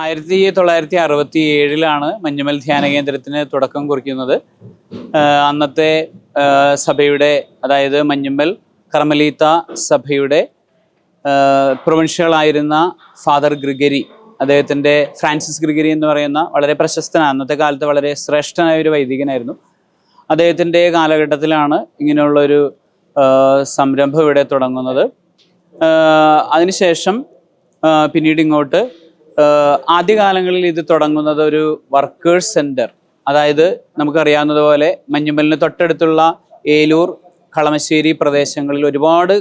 ആയിരത്തി തൊള്ളായിരത്തി അറുപത്തി ഏഴിലാണ് മഞ്ഞുമൽ ധ്യാന കേന്ദ്രത്തിന് തുടക്കം കുറിക്കുന്നത്. അന്നത്തെ സഭയുടെ അതായത് മഞ്ഞുമൽ കർമ്മലീത്ത സഭയുടെ പ്രൊവിൻഷ്യലായിരുന്ന ഫാദർ ഗ്രിഗരി അദ്ദേഹത്തിന്റെ ഫ്രാൻസിസ് ഗ്രിഗരി എന്ന് പറയുന്ന വളരെ പ്രശസ്തനാണ് അന്നത്തെ കാലത്ത് വളരെ ശ്രേഷ്ഠനായ ഒരു വൈദികനായിരുന്നു. അദ്ദേഹത്തിന്റെ കാലഘട്ടത്തിലാണ് ഇങ്ങനെയുള്ളൊരു സംരംഭം ഇവിടെ തുടങ്ങുന്നത്. അതിനുശേഷം പിന്നീട് ഇങ്ങോട്ട് ആദ്യകാലങ്ങളിൽ ഇത് തുടങ്ങുന്നത് ഒരു വർക്കേഴ്സ് സെന്റർ അതായത് നമുക്കറിയാവുന്നതുപോലെ മഞ്ഞുമലിന് തൊട്ടടുത്തുള്ള ഏലൂർ കളമശ്ശേരി പ്രദേശങ്ങളിൽ ഒരുപാട്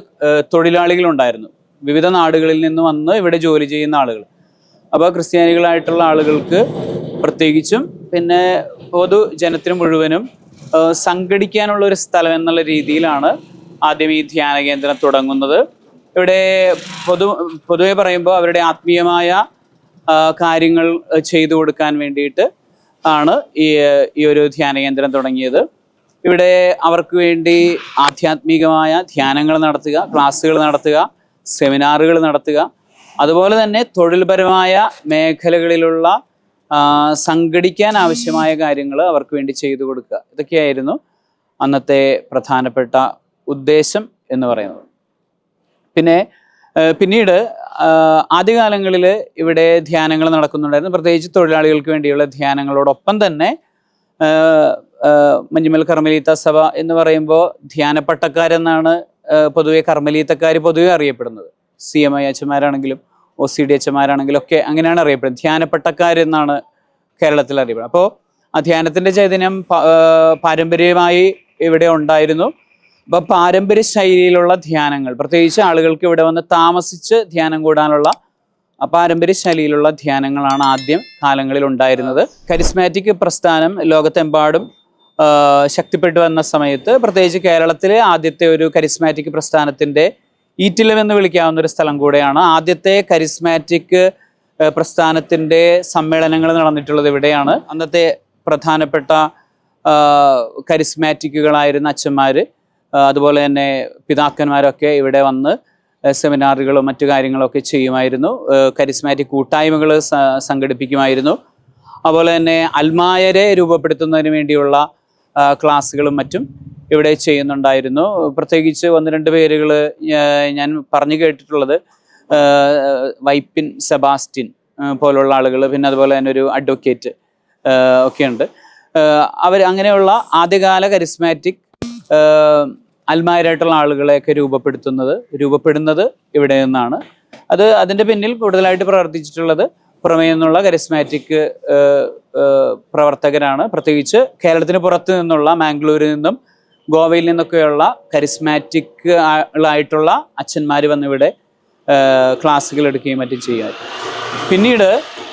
തൊഴിലാളികളുണ്ടായിരുന്നു. വിവിധ നാടുകളിൽ നിന്ന് വന്ന് ഇവിടെ ജോലി ചെയ്യുന്ന ആളുകൾ. അപ്പോൾ ക്രിസ്ത്യാനികളായിട്ടുള്ള ആളുകൾക്ക് പ്രത്യേകിച്ചും പിന്നെ പൊതു ജനത്തിന് മുഴുവനും സംഘടിക്കാനുള്ള ഒരു സ്ഥലം എന്നുള്ള രീതിയിലാണ് ആദ്യം ഈ ധ്യാന കേന്ദ്രം തുടങ്ങുന്നത്. ഇവിടെ പൊതു പൊതുവെ പറയുമ്പോൾ അവരുടെ ആത്മീയമായ കാര്യങ്ങൾ ചെയ്തു കൊടുക്കാൻ വേണ്ടിയിട്ട് ആണ് ഈ ഈ ഒരു ധ്യാന കേന്ദ്രം തുടങ്ങിയത്. ഇവിടെ അവർക്ക് വേണ്ടി ആധ്യാത്മികമായ ധ്യാനങ്ങൾ നടത്തുക ക്ലാസ്സുകൾ നടത്തുക സെമിനാറുകൾ നടത്തുക. അതുപോലെ തന്നെ തൊഴിൽപരമായ മേഖലകളിലുള്ള സംഘടിക്കാൻ ആവശ്യമായ കാര്യങ്ങൾ അവർക്ക് വേണ്ടി ചെയ്തു കൊടുക്കുക. ഇതൊക്കെയായിരുന്നു അന്നത്തെ പ്രധാനപ്പെട്ട ഉദ്ദേശം എന്ന് പറയുന്നത്. പിന്നെ പിന്നീട് ആദ്യകാലങ്ങളിൽ ഇവിടെ ധ്യാനങ്ങൾ നടക്കുന്നുണ്ടായിരുന്നു. പ്രത്യേകിച്ച് തൊഴിലാളികൾക്ക് വേണ്ടിയുള്ള ധ്യാനങ്ങളോടൊപ്പം തന്നെ മഞ്ഞുമൽ കർമ്മലീത്ത സഭ എന്ന് പറയുമ്പോൾ ധ്യാനപ്പട്ടക്കാരെന്നാണ് പൊതുവെ കർമ്മലീത്തക്കാർ പൊതുവെ അറിയപ്പെടുന്നത്. സി എം ഐ അച്ഛന്മാരാണെങ്കിലും ഒ സി ഡി അച്ഛന്മാരാണെങ്കിലും ഒക്കെ അങ്ങനെയാണ് അറിയപ്പെടുന്നത്. ധ്യാനപ്പട്ടക്കാരെന്നാണ് കേരളത്തിൽ അറിയപ്പെടുന്നത്. അപ്പോൾ ആ ധ്യാനത്തിന്റെ ചൈതന്യം പാരമ്പര്യമായി ഇവിടെ ഉണ്ടായിരുന്നു. അപ്പോൾ പാരമ്പര്യ ശൈലിയിലുള്ള ധ്യാനങ്ങൾ പ്രത്യേകിച്ച് ആളുകൾക്ക് ഇവിടെ വന്ന് താമസിച്ച് ധ്യാനം കൂടാനുള്ള പാരമ്പര്യ ശൈലിയിലുള്ള ധ്യാനങ്ങളാണ് ആദ്യം കാലങ്ങളിൽ ഉണ്ടായിരുന്നത്. കരിസ്മാറ്റിക് പ്രസ്ഥാനം ലോകത്തെമ്പാടും ശക്തിപ്പെട്ടു വന്ന സമയത്ത് പ്രത്യേകിച്ച് കേരളത്തിലെ ആദ്യത്തെ ഒരു കരിസ്മാറ്റിക് പ്രസ്ഥാനത്തിന്റെ ഈറ്റിലം എന്ന് വിളിക്കാവുന്ന ഒരു സ്ഥലം കൂടെയാണ്. ആദ്യത്തെ കരിസ്മാറ്റിക് പ്രസ്ഥാനത്തിന്റെ സമ്മേളനങ്ങൾ നടന്നിട്ടുള്ളത് ഇവിടെയാണ്. അന്നത്തെ പ്രധാനപ്പെട്ട കരിസ്മാറ്റിക്കുകളായിരുന്ന അച്ഛന്മാർ അതുപോലെ തന്നെ പിതാക്കന്മാരൊക്കെ ഇവിടെ വന്ന് സെമിനാറുകളും മറ്റു കാര്യങ്ങളൊക്കെ ചെയ്യുമായിരുന്നു. കരിസ്മാറ്റിക് കൂട്ടായ്മകൾ സംഘടിപ്പിക്കുമായിരുന്നു. അതുപോലെ തന്നെ അൽമായരെ രൂപപ്പെടുത്തുന്നതിന് വേണ്ടിയുള്ള ക്ലാസ്സുകളും മറ്റും ഇവിടെ ചെയ്യുന്നുണ്ടായിരുന്നു. പ്രത്യേകിച്ച് ഒന്ന് രണ്ട് പേരുകൾ ഞാൻ പറഞ്ഞു കേട്ടിട്ടുള്ളത് വൈപ്പിൻ സെബാസ്റ്റിൻ പോലുള്ള ആളുകൾ പിന്നെ അതുപോലെ തന്നെ ഒരു അഡ്വക്കേറ്റ് ഒക്കെയുണ്ട്. അവർ അങ്ങനെയുള്ള ആദ്യകാല കരിസ്മാറ്റിക് അൽമാരായിട്ടുള്ള ആളുകളെയൊക്കെ രൂപപ്പെടുത്തുന്നത് രൂപപ്പെടുന്നത് ഇവിടെ നിന്നാണ്. അത് അതിന്റെ പിന്നിൽ കൂടുതലായിട്ട് പ്രവർത്തിച്ചിട്ടുള്ളത് പുറമേ നിന്നുള്ള കരിസ്മാറ്റിക് പ്രവർത്തകരാണ്. പ്രത്യേകിച്ച് കേരളത്തിന് പുറത്ത് നിന്നുള്ള മാംഗ്ലൂരിൽ നിന്നും ഗോവയിൽ നിന്നൊക്കെയുള്ള കരിസ്മാറ്റിക് ആയിട്ടുള്ള അച്ഛന്മാർ വന്നിവിടെ ക്ലാസ്സുകൾ എടുക്കുകയും മറ്റും ചെയ്യാൻ പിന്നീട്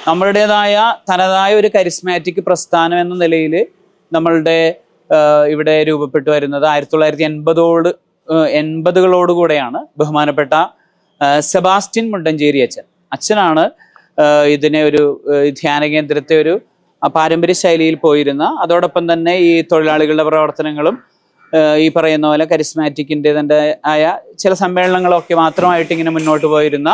നമ്മളുടേതായ തനതായ ഒരു കരിസ്മാറ്റിക് പ്രസ്ഥാനം എന്ന നിലയിൽ നമ്മളുടെ ഇവിടെ രൂപപ്പെട്ടു വരുന്നത് ആയിരത്തി തൊള്ളായിരത്തി എൺപതോട് എൺപതുകളോട് കൂടെയാണ് ബഹുമാനപ്പെട്ട സെബാസ്റ്റ്യൻ മുണ്ടഞ്ചേരി അച്ഛൻ. അച്ഛനാണ് ഇതിനെ ഒരു ധ്യാന കേന്ദ്രത്തെ ഒരു പാരമ്പര്യ ശൈലിയിൽ പോയിരുന്ന അതോടൊപ്പം തന്നെ ഈ തൊഴിലാളികളുടെ പ്രവർത്തനങ്ങളും ഈ പറയുന്ന പോലെ കരിസ്മാറ്റിക്കിന്റെ തന്റെ ആയ ചില സമ്മേളനങ്ങളൊക്കെ മാത്രമായിട്ട് ഇങ്ങനെ മുന്നോട്ട് പോയിരുന്ന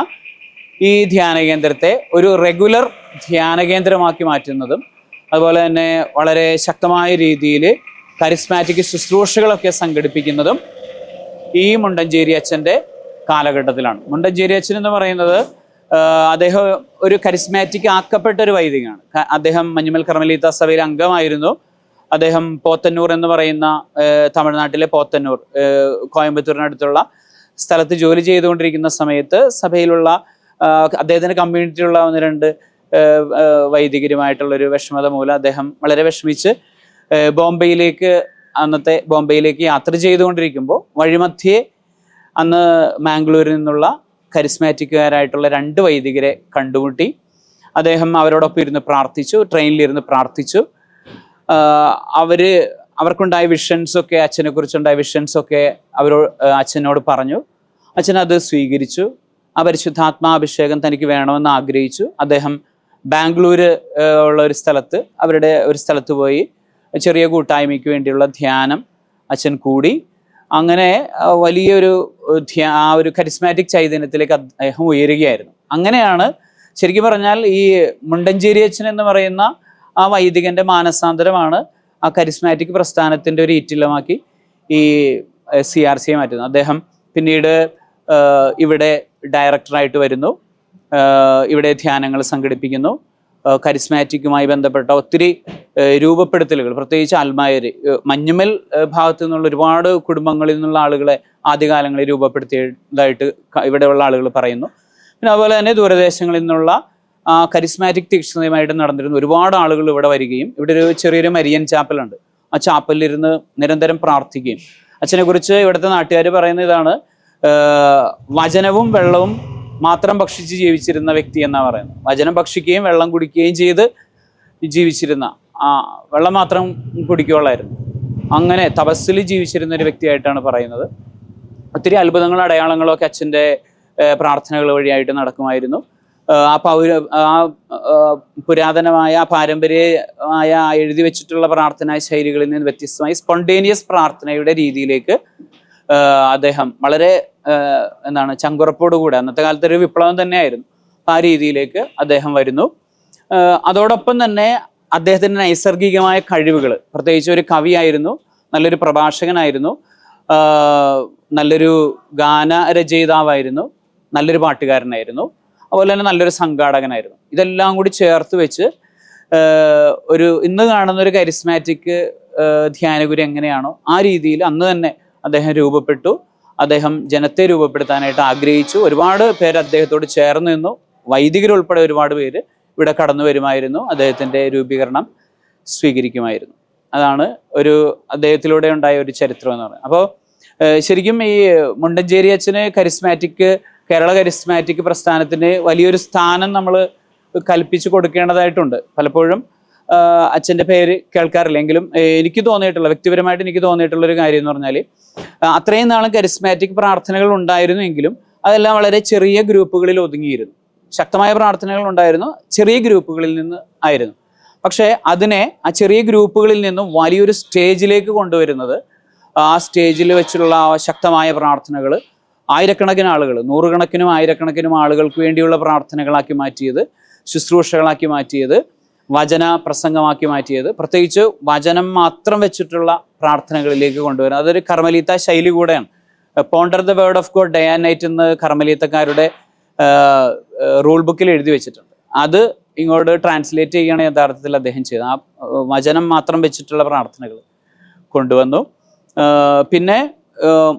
ഈ ധ്യാന കേന്ദ്രത്തെ ഒരു റെഗുലർ ധ്യാന കേന്ദ്രമാക്കി മാറ്റുന്നതും അതുപോലെ തന്നെ വളരെ ശക്തമായ രീതിയിൽ കരിസ്മാറ്റിക് ശുശ്രൂഷകളൊക്കെ സംഘടിപ്പിക്കുന്നതും ഈ മുണ്ടഞ്ചേരി അച്ഛന്റെ കാലഘട്ടത്തിലാണ്. മുണ്ടഞ്ചേരി അച്ഛൻ എന്ന് പറയുന്നത് അദ്ദേഹം ഒരു കരിസ്മാറ്റിക് ആക്കപ്പെട്ട ഒരു വൈദികനാണ്. അദ്ദേഹം മഞ്ഞുമൽ കർമ്മലീത സഭയിൽ അംഗമായിരുന്നു. അദ്ദേഹം പോത്തന്നൂർ എന്ന് പറയുന്ന തമിഴ്നാട്ടിലെ പോത്തന്നൂർ കോയമ്പത്തൂരിനടുത്തുള്ള സ്ഥലത്ത് ജോലി ചെയ്തുകൊണ്ടിരിക്കുന്ന സമയത്ത് സഭയിലുള്ള അദ്ദേഹത്തിന്റെ കമ്മ്യൂണിറ്റിയിലുള്ള ഒന്ന് രണ്ട് വൈദികരുമായിട്ടുള്ളൊരു വിഷമത മൂലം അദ്ദേഹം വളരെ വിഷമിച്ച് ബോംബെയിലേക്ക് അന്നത്തെ ബോംബെയിലേക്ക് യാത്ര ചെയ്തുകൊണ്ടിരിക്കുമ്പോൾ വഴിമധ്യേ അന്ന് മാംഗ്ലൂരിൽ നിന്നുള്ള കരിസ്മാറ്റിക്കുകാരായിട്ടുള്ള രണ്ട് വൈദികരെ കണ്ടുമുട്ടി. അദ്ദേഹം അവരോടൊപ്പം ഇരുന്ന് പ്രാർത്ഥിച്ചു ട്രെയിനിലിരുന്ന് പ്രാർത്ഥിച്ചു. അവർ അവർക്കുണ്ടായ വിഷൻസൊക്കെ അച്ഛനെ കുറിച്ചുണ്ടായ വിഷൻസൊക്കെ അവരോ അച്ഛനോട് പറഞ്ഞു. അച്ഛൻ അത് സ്വീകരിച്ചു. ആ പരിശുദ്ധാത്മാഭിഷേകം തനിക്ക് വേണമെന്ന് ആഗ്രഹിച്ചു. അദ്ദേഹം ബാംഗ്ലൂര് ഉള്ള ഒരു സ്ഥലത്ത് അവരുടെ ഒരു സ്ഥലത്ത് പോയി. ചെറിയ കൂട്ടായ്മയ്ക്ക് വേണ്ടിയുള്ള ധ്യാനം അച്ഛൻ കൂടി. അങ്ങനെ വലിയൊരു ആ ഒരു കരിസ്മാറ്റിക് ചൈതന്യത്തിലേക്ക് അദ്ദേഹം ഉയരുകയായിരുന്നു. അങ്ങനെയാണ് ശരിക്കും പറഞ്ഞാൽ ഈ മുണ്ടഞ്ചേരി അച്ഛൻ എന്ന് പറയുന്ന ആ വൈദികന്റെ മാനസാന്തരമാണ് ആ കരിസ്മാറ്റിക് പ്രസ്ഥാനത്തിന്റെ ഒരു ഈറ്റില്ലമാക്കി ഈ സി ആർ സിയെ മാറ്റുന്നത്. അദ്ദേഹം പിന്നീട് ഇവിടെ ഡയറക്ടറായിട്ട് വരുന്നു. ഇവിടെ ധ്യാനങ്ങൾ സംഘടിപ്പിക്കുന്നു. കരിസ്മാറ്റിക്കുമായി ബന്ധപ്പെട്ട ഒത്തിരി രൂപപ്പെടുത്തലുകൾ. പ്രത്യേകിച്ച് അൽമായര് മഞ്ഞുമൽ ഭാഗത്തു നിന്നുള്ള ഒരുപാട് കുടുംബങ്ങളിൽ നിന്നുള്ള ആളുകളെ ആദ്യകാലങ്ങളിൽ രൂപപ്പെടുത്തിയതായിട്ട് ഇവിടെയുള്ള ആളുകൾ പറയുന്നു. പിന്നെ അതുപോലെ തന്നെ ദൂരദേശങ്ങളിൽ നിന്നുള്ള കരിസ്മാറ്റിക് തീക്ഷണതയുമായിട്ട് നടന്നിരുന്ന ഒരുപാട് ആളുകൾ ഇവിടെ വരികയും ഇവിടെ ഒരു ചെറിയൊരു മരിയൻ ചാപ്പലുണ്ട് ആ ചാപ്പലിൽ ഇരുന്ന് നിരന്തരം പ്രാർത്ഥിക്കുകയും. അച്ഛനെ കുറിച്ച് ഇവിടുത്തെ നാട്ടുകാർ പറയുന്ന ഇതാണ് വചനവും വെള്ളവും മാത്രം ഭക്ഷിച്ച് ജീവിച്ചിരുന്ന വ്യക്തി എന്നാണ് പറയുന്നത്. വചനം ഭക്ഷിക്കുകയും വെള്ളം കുടിക്കുകയും ചെയ്ത് ജീവിച്ചിരുന്ന ആ വെള്ളം മാത്രം കുടിക്കുകയുള്ളായിരുന്നു അങ്ങനെ തപസ്സിൽ ജീവിച്ചിരുന്ന ഒരു വ്യക്തിയായിട്ടാണ് പറയുന്നത്. ഒത്തിരി അത്ഭുതങ്ങളും അടയാളങ്ങളും ഒക്കെ അച്ഛന്റെ പ്രാർത്ഥനകൾ വഴിയായിട്ട് നടക്കുമായിരുന്നു. ആ പൗര ആ പുരാതനമായ പാരമ്പര്യമായ എഴുതി വെച്ചിട്ടുള്ള പ്രാർത്ഥനാ ശൈലികളിൽ നിന്ന് വ്യത്യസ്തമായി സ്പോണ്ടേനിയസ് പ്രാർത്ഥനയുടെ രീതിയിലേക്ക് അദ്ദേഹം വളരെ എന്താണ് ചങ്കുറപ്പോടുകൂടെ അന്നത്തെ കാലത്ത് ഒരു വിപ്ലവം തന്നെയായിരുന്നു. ആ രീതിയിലേക്ക് അദ്ദേഹം വരുന്നു. അതോടൊപ്പം തന്നെ അദ്ദേഹത്തിന്റെ നൈസർഗികമായ കഴിവുകൾ പ്രത്യേകിച്ച് ഒരു കവിയായിരുന്നു നല്ലൊരു പ്രഭാഷകനായിരുന്നു നല്ലൊരു നല്ലൊരു ഗാനരചയിതാവായിരുന്നു നല്ലൊരു പാട്ടുകാരനായിരുന്നു അതുപോലെ തന്നെ നല്ലൊരു സംഘാടകനായിരുന്നു. ഇതെല്ലാം കൂടി ചേർത്ത് വെച്ച് ഒരു ഇന്ന് കാണുന്ന ഒരു കരിസ്മാറ്റിക് ധ്യാനഗുരു എങ്ങനെയാണോ ആ രീതിയിൽ അന്ന് തന്നെ അദ്ദേഹം രൂപപ്പെട്ടു. അദ്ദേഹം ജനത്തെ രൂപപ്പെടുത്താനായിട്ട് ആഗ്രഹിച്ചു. ഒരുപാട് പേര് അദ്ദേഹത്തോട് ചേർന്ന് നിന്നു. വൈദികരുൾപ്പെടെ ഒരുപാട് പേര് ഇവിടെ കടന്നു വരുമായിരുന്നു. അദ്ദേഹത്തിന്റെ രൂപീകരണം സ്വീകരിക്കുമായിരുന്നു. അതാണ് ഒരു അദ്ദേഹത്തിലൂടെ ഉണ്ടായ ഒരു ചരിത്രം എന്ന് പറയുന്നത്. അപ്പോൾ ശരിക്കും ഈ മുണ്ടഞ്ചേരി അച്ഛന് കരിസ്മാറ്റിക് കേരള കരിസ്മാറ്റിക് പ്രസ്ഥാനത്തിന് വലിയൊരു സ്ഥാനം നമ്മൾ കൽപ്പിച്ചു കൊടുക്കേണ്ടതായിട്ടുണ്ട്. പലപ്പോഴും അച്ഛന്റെ പേര് കേൾക്കാറില്ലെങ്കിലും എനിക്ക് തോന്നിയിട്ടുള്ള വ്യക്തിപരമായിട്ട് എനിക്ക് തോന്നിയിട്ടുള്ള ഒരു കാര്യം എന്ന് പറഞ്ഞാൽ അത്രയും നാളും കരിസ്മാറ്റിക് പ്രാർത്ഥനകൾ ഉണ്ടായിരുന്നു എങ്കിലും അതെല്ലാം വളരെ ചെറിയ ഗ്രൂപ്പുകളിൽ ഒതുങ്ങിയിരുന്നു. ശക്തമായ പ്രാർത്ഥനകൾ ഉണ്ടായിരുന്നു ചെറിയ ഗ്രൂപ്പുകളിൽ നിന്ന് ആയിരുന്നു. പക്ഷേ അതിനെ ആ ചെറിയ ഗ്രൂപ്പുകളിൽ നിന്നും വലിയൊരു സ്റ്റേജിലേക്ക് കൊണ്ടുവരുന്നത് ആ സ്റ്റേജിൽ വെച്ചുള്ള ശക്തമായ പ്രാർത്ഥനകൾ ആയിരക്കണക്കിന് ആളുകൾ നൂറുകണക്കിനും ആയിരക്കണക്കിനും ആളുകൾക്ക് വേണ്ടിയുള്ള പ്രാർത്ഥനകളാക്കി മാറ്റിയത് ശുശ്രൂഷകളാക്കി മാറ്റിയത് വചന പ്രസംഗമാക്കി മാറ്റിയത്. പ്രത്യേകിച്ച് വചനം മാത്രം വെച്ചിട്ടുള്ള പ്രാർത്ഥനകളിലേക്ക് കൊണ്ടുവരുന്നത്. അതൊരു കർമ്മലീത്ത ശൈലി കൂടെയാണ്. Ponder the word of God day and night എന്ന് കർമ്മലീത്തക്കാരുടെ റൂൾ ബുക്കിൽ എഴുതി വെച്ചിട്ടുണ്ട്. അത് ഇങ്ങോട്ട് ട്രാൻസ്ലേറ്റ് ചെയ്യുകയാണ് യഥാർത്ഥത്തിൽ അദ്ദേഹം ചെയ്തത്. ആ വചനം മാത്രം വെച്ചിട്ടുള്ള പ്രാർത്ഥനകൾ കൊണ്ടുവന്നു. പിന്നെ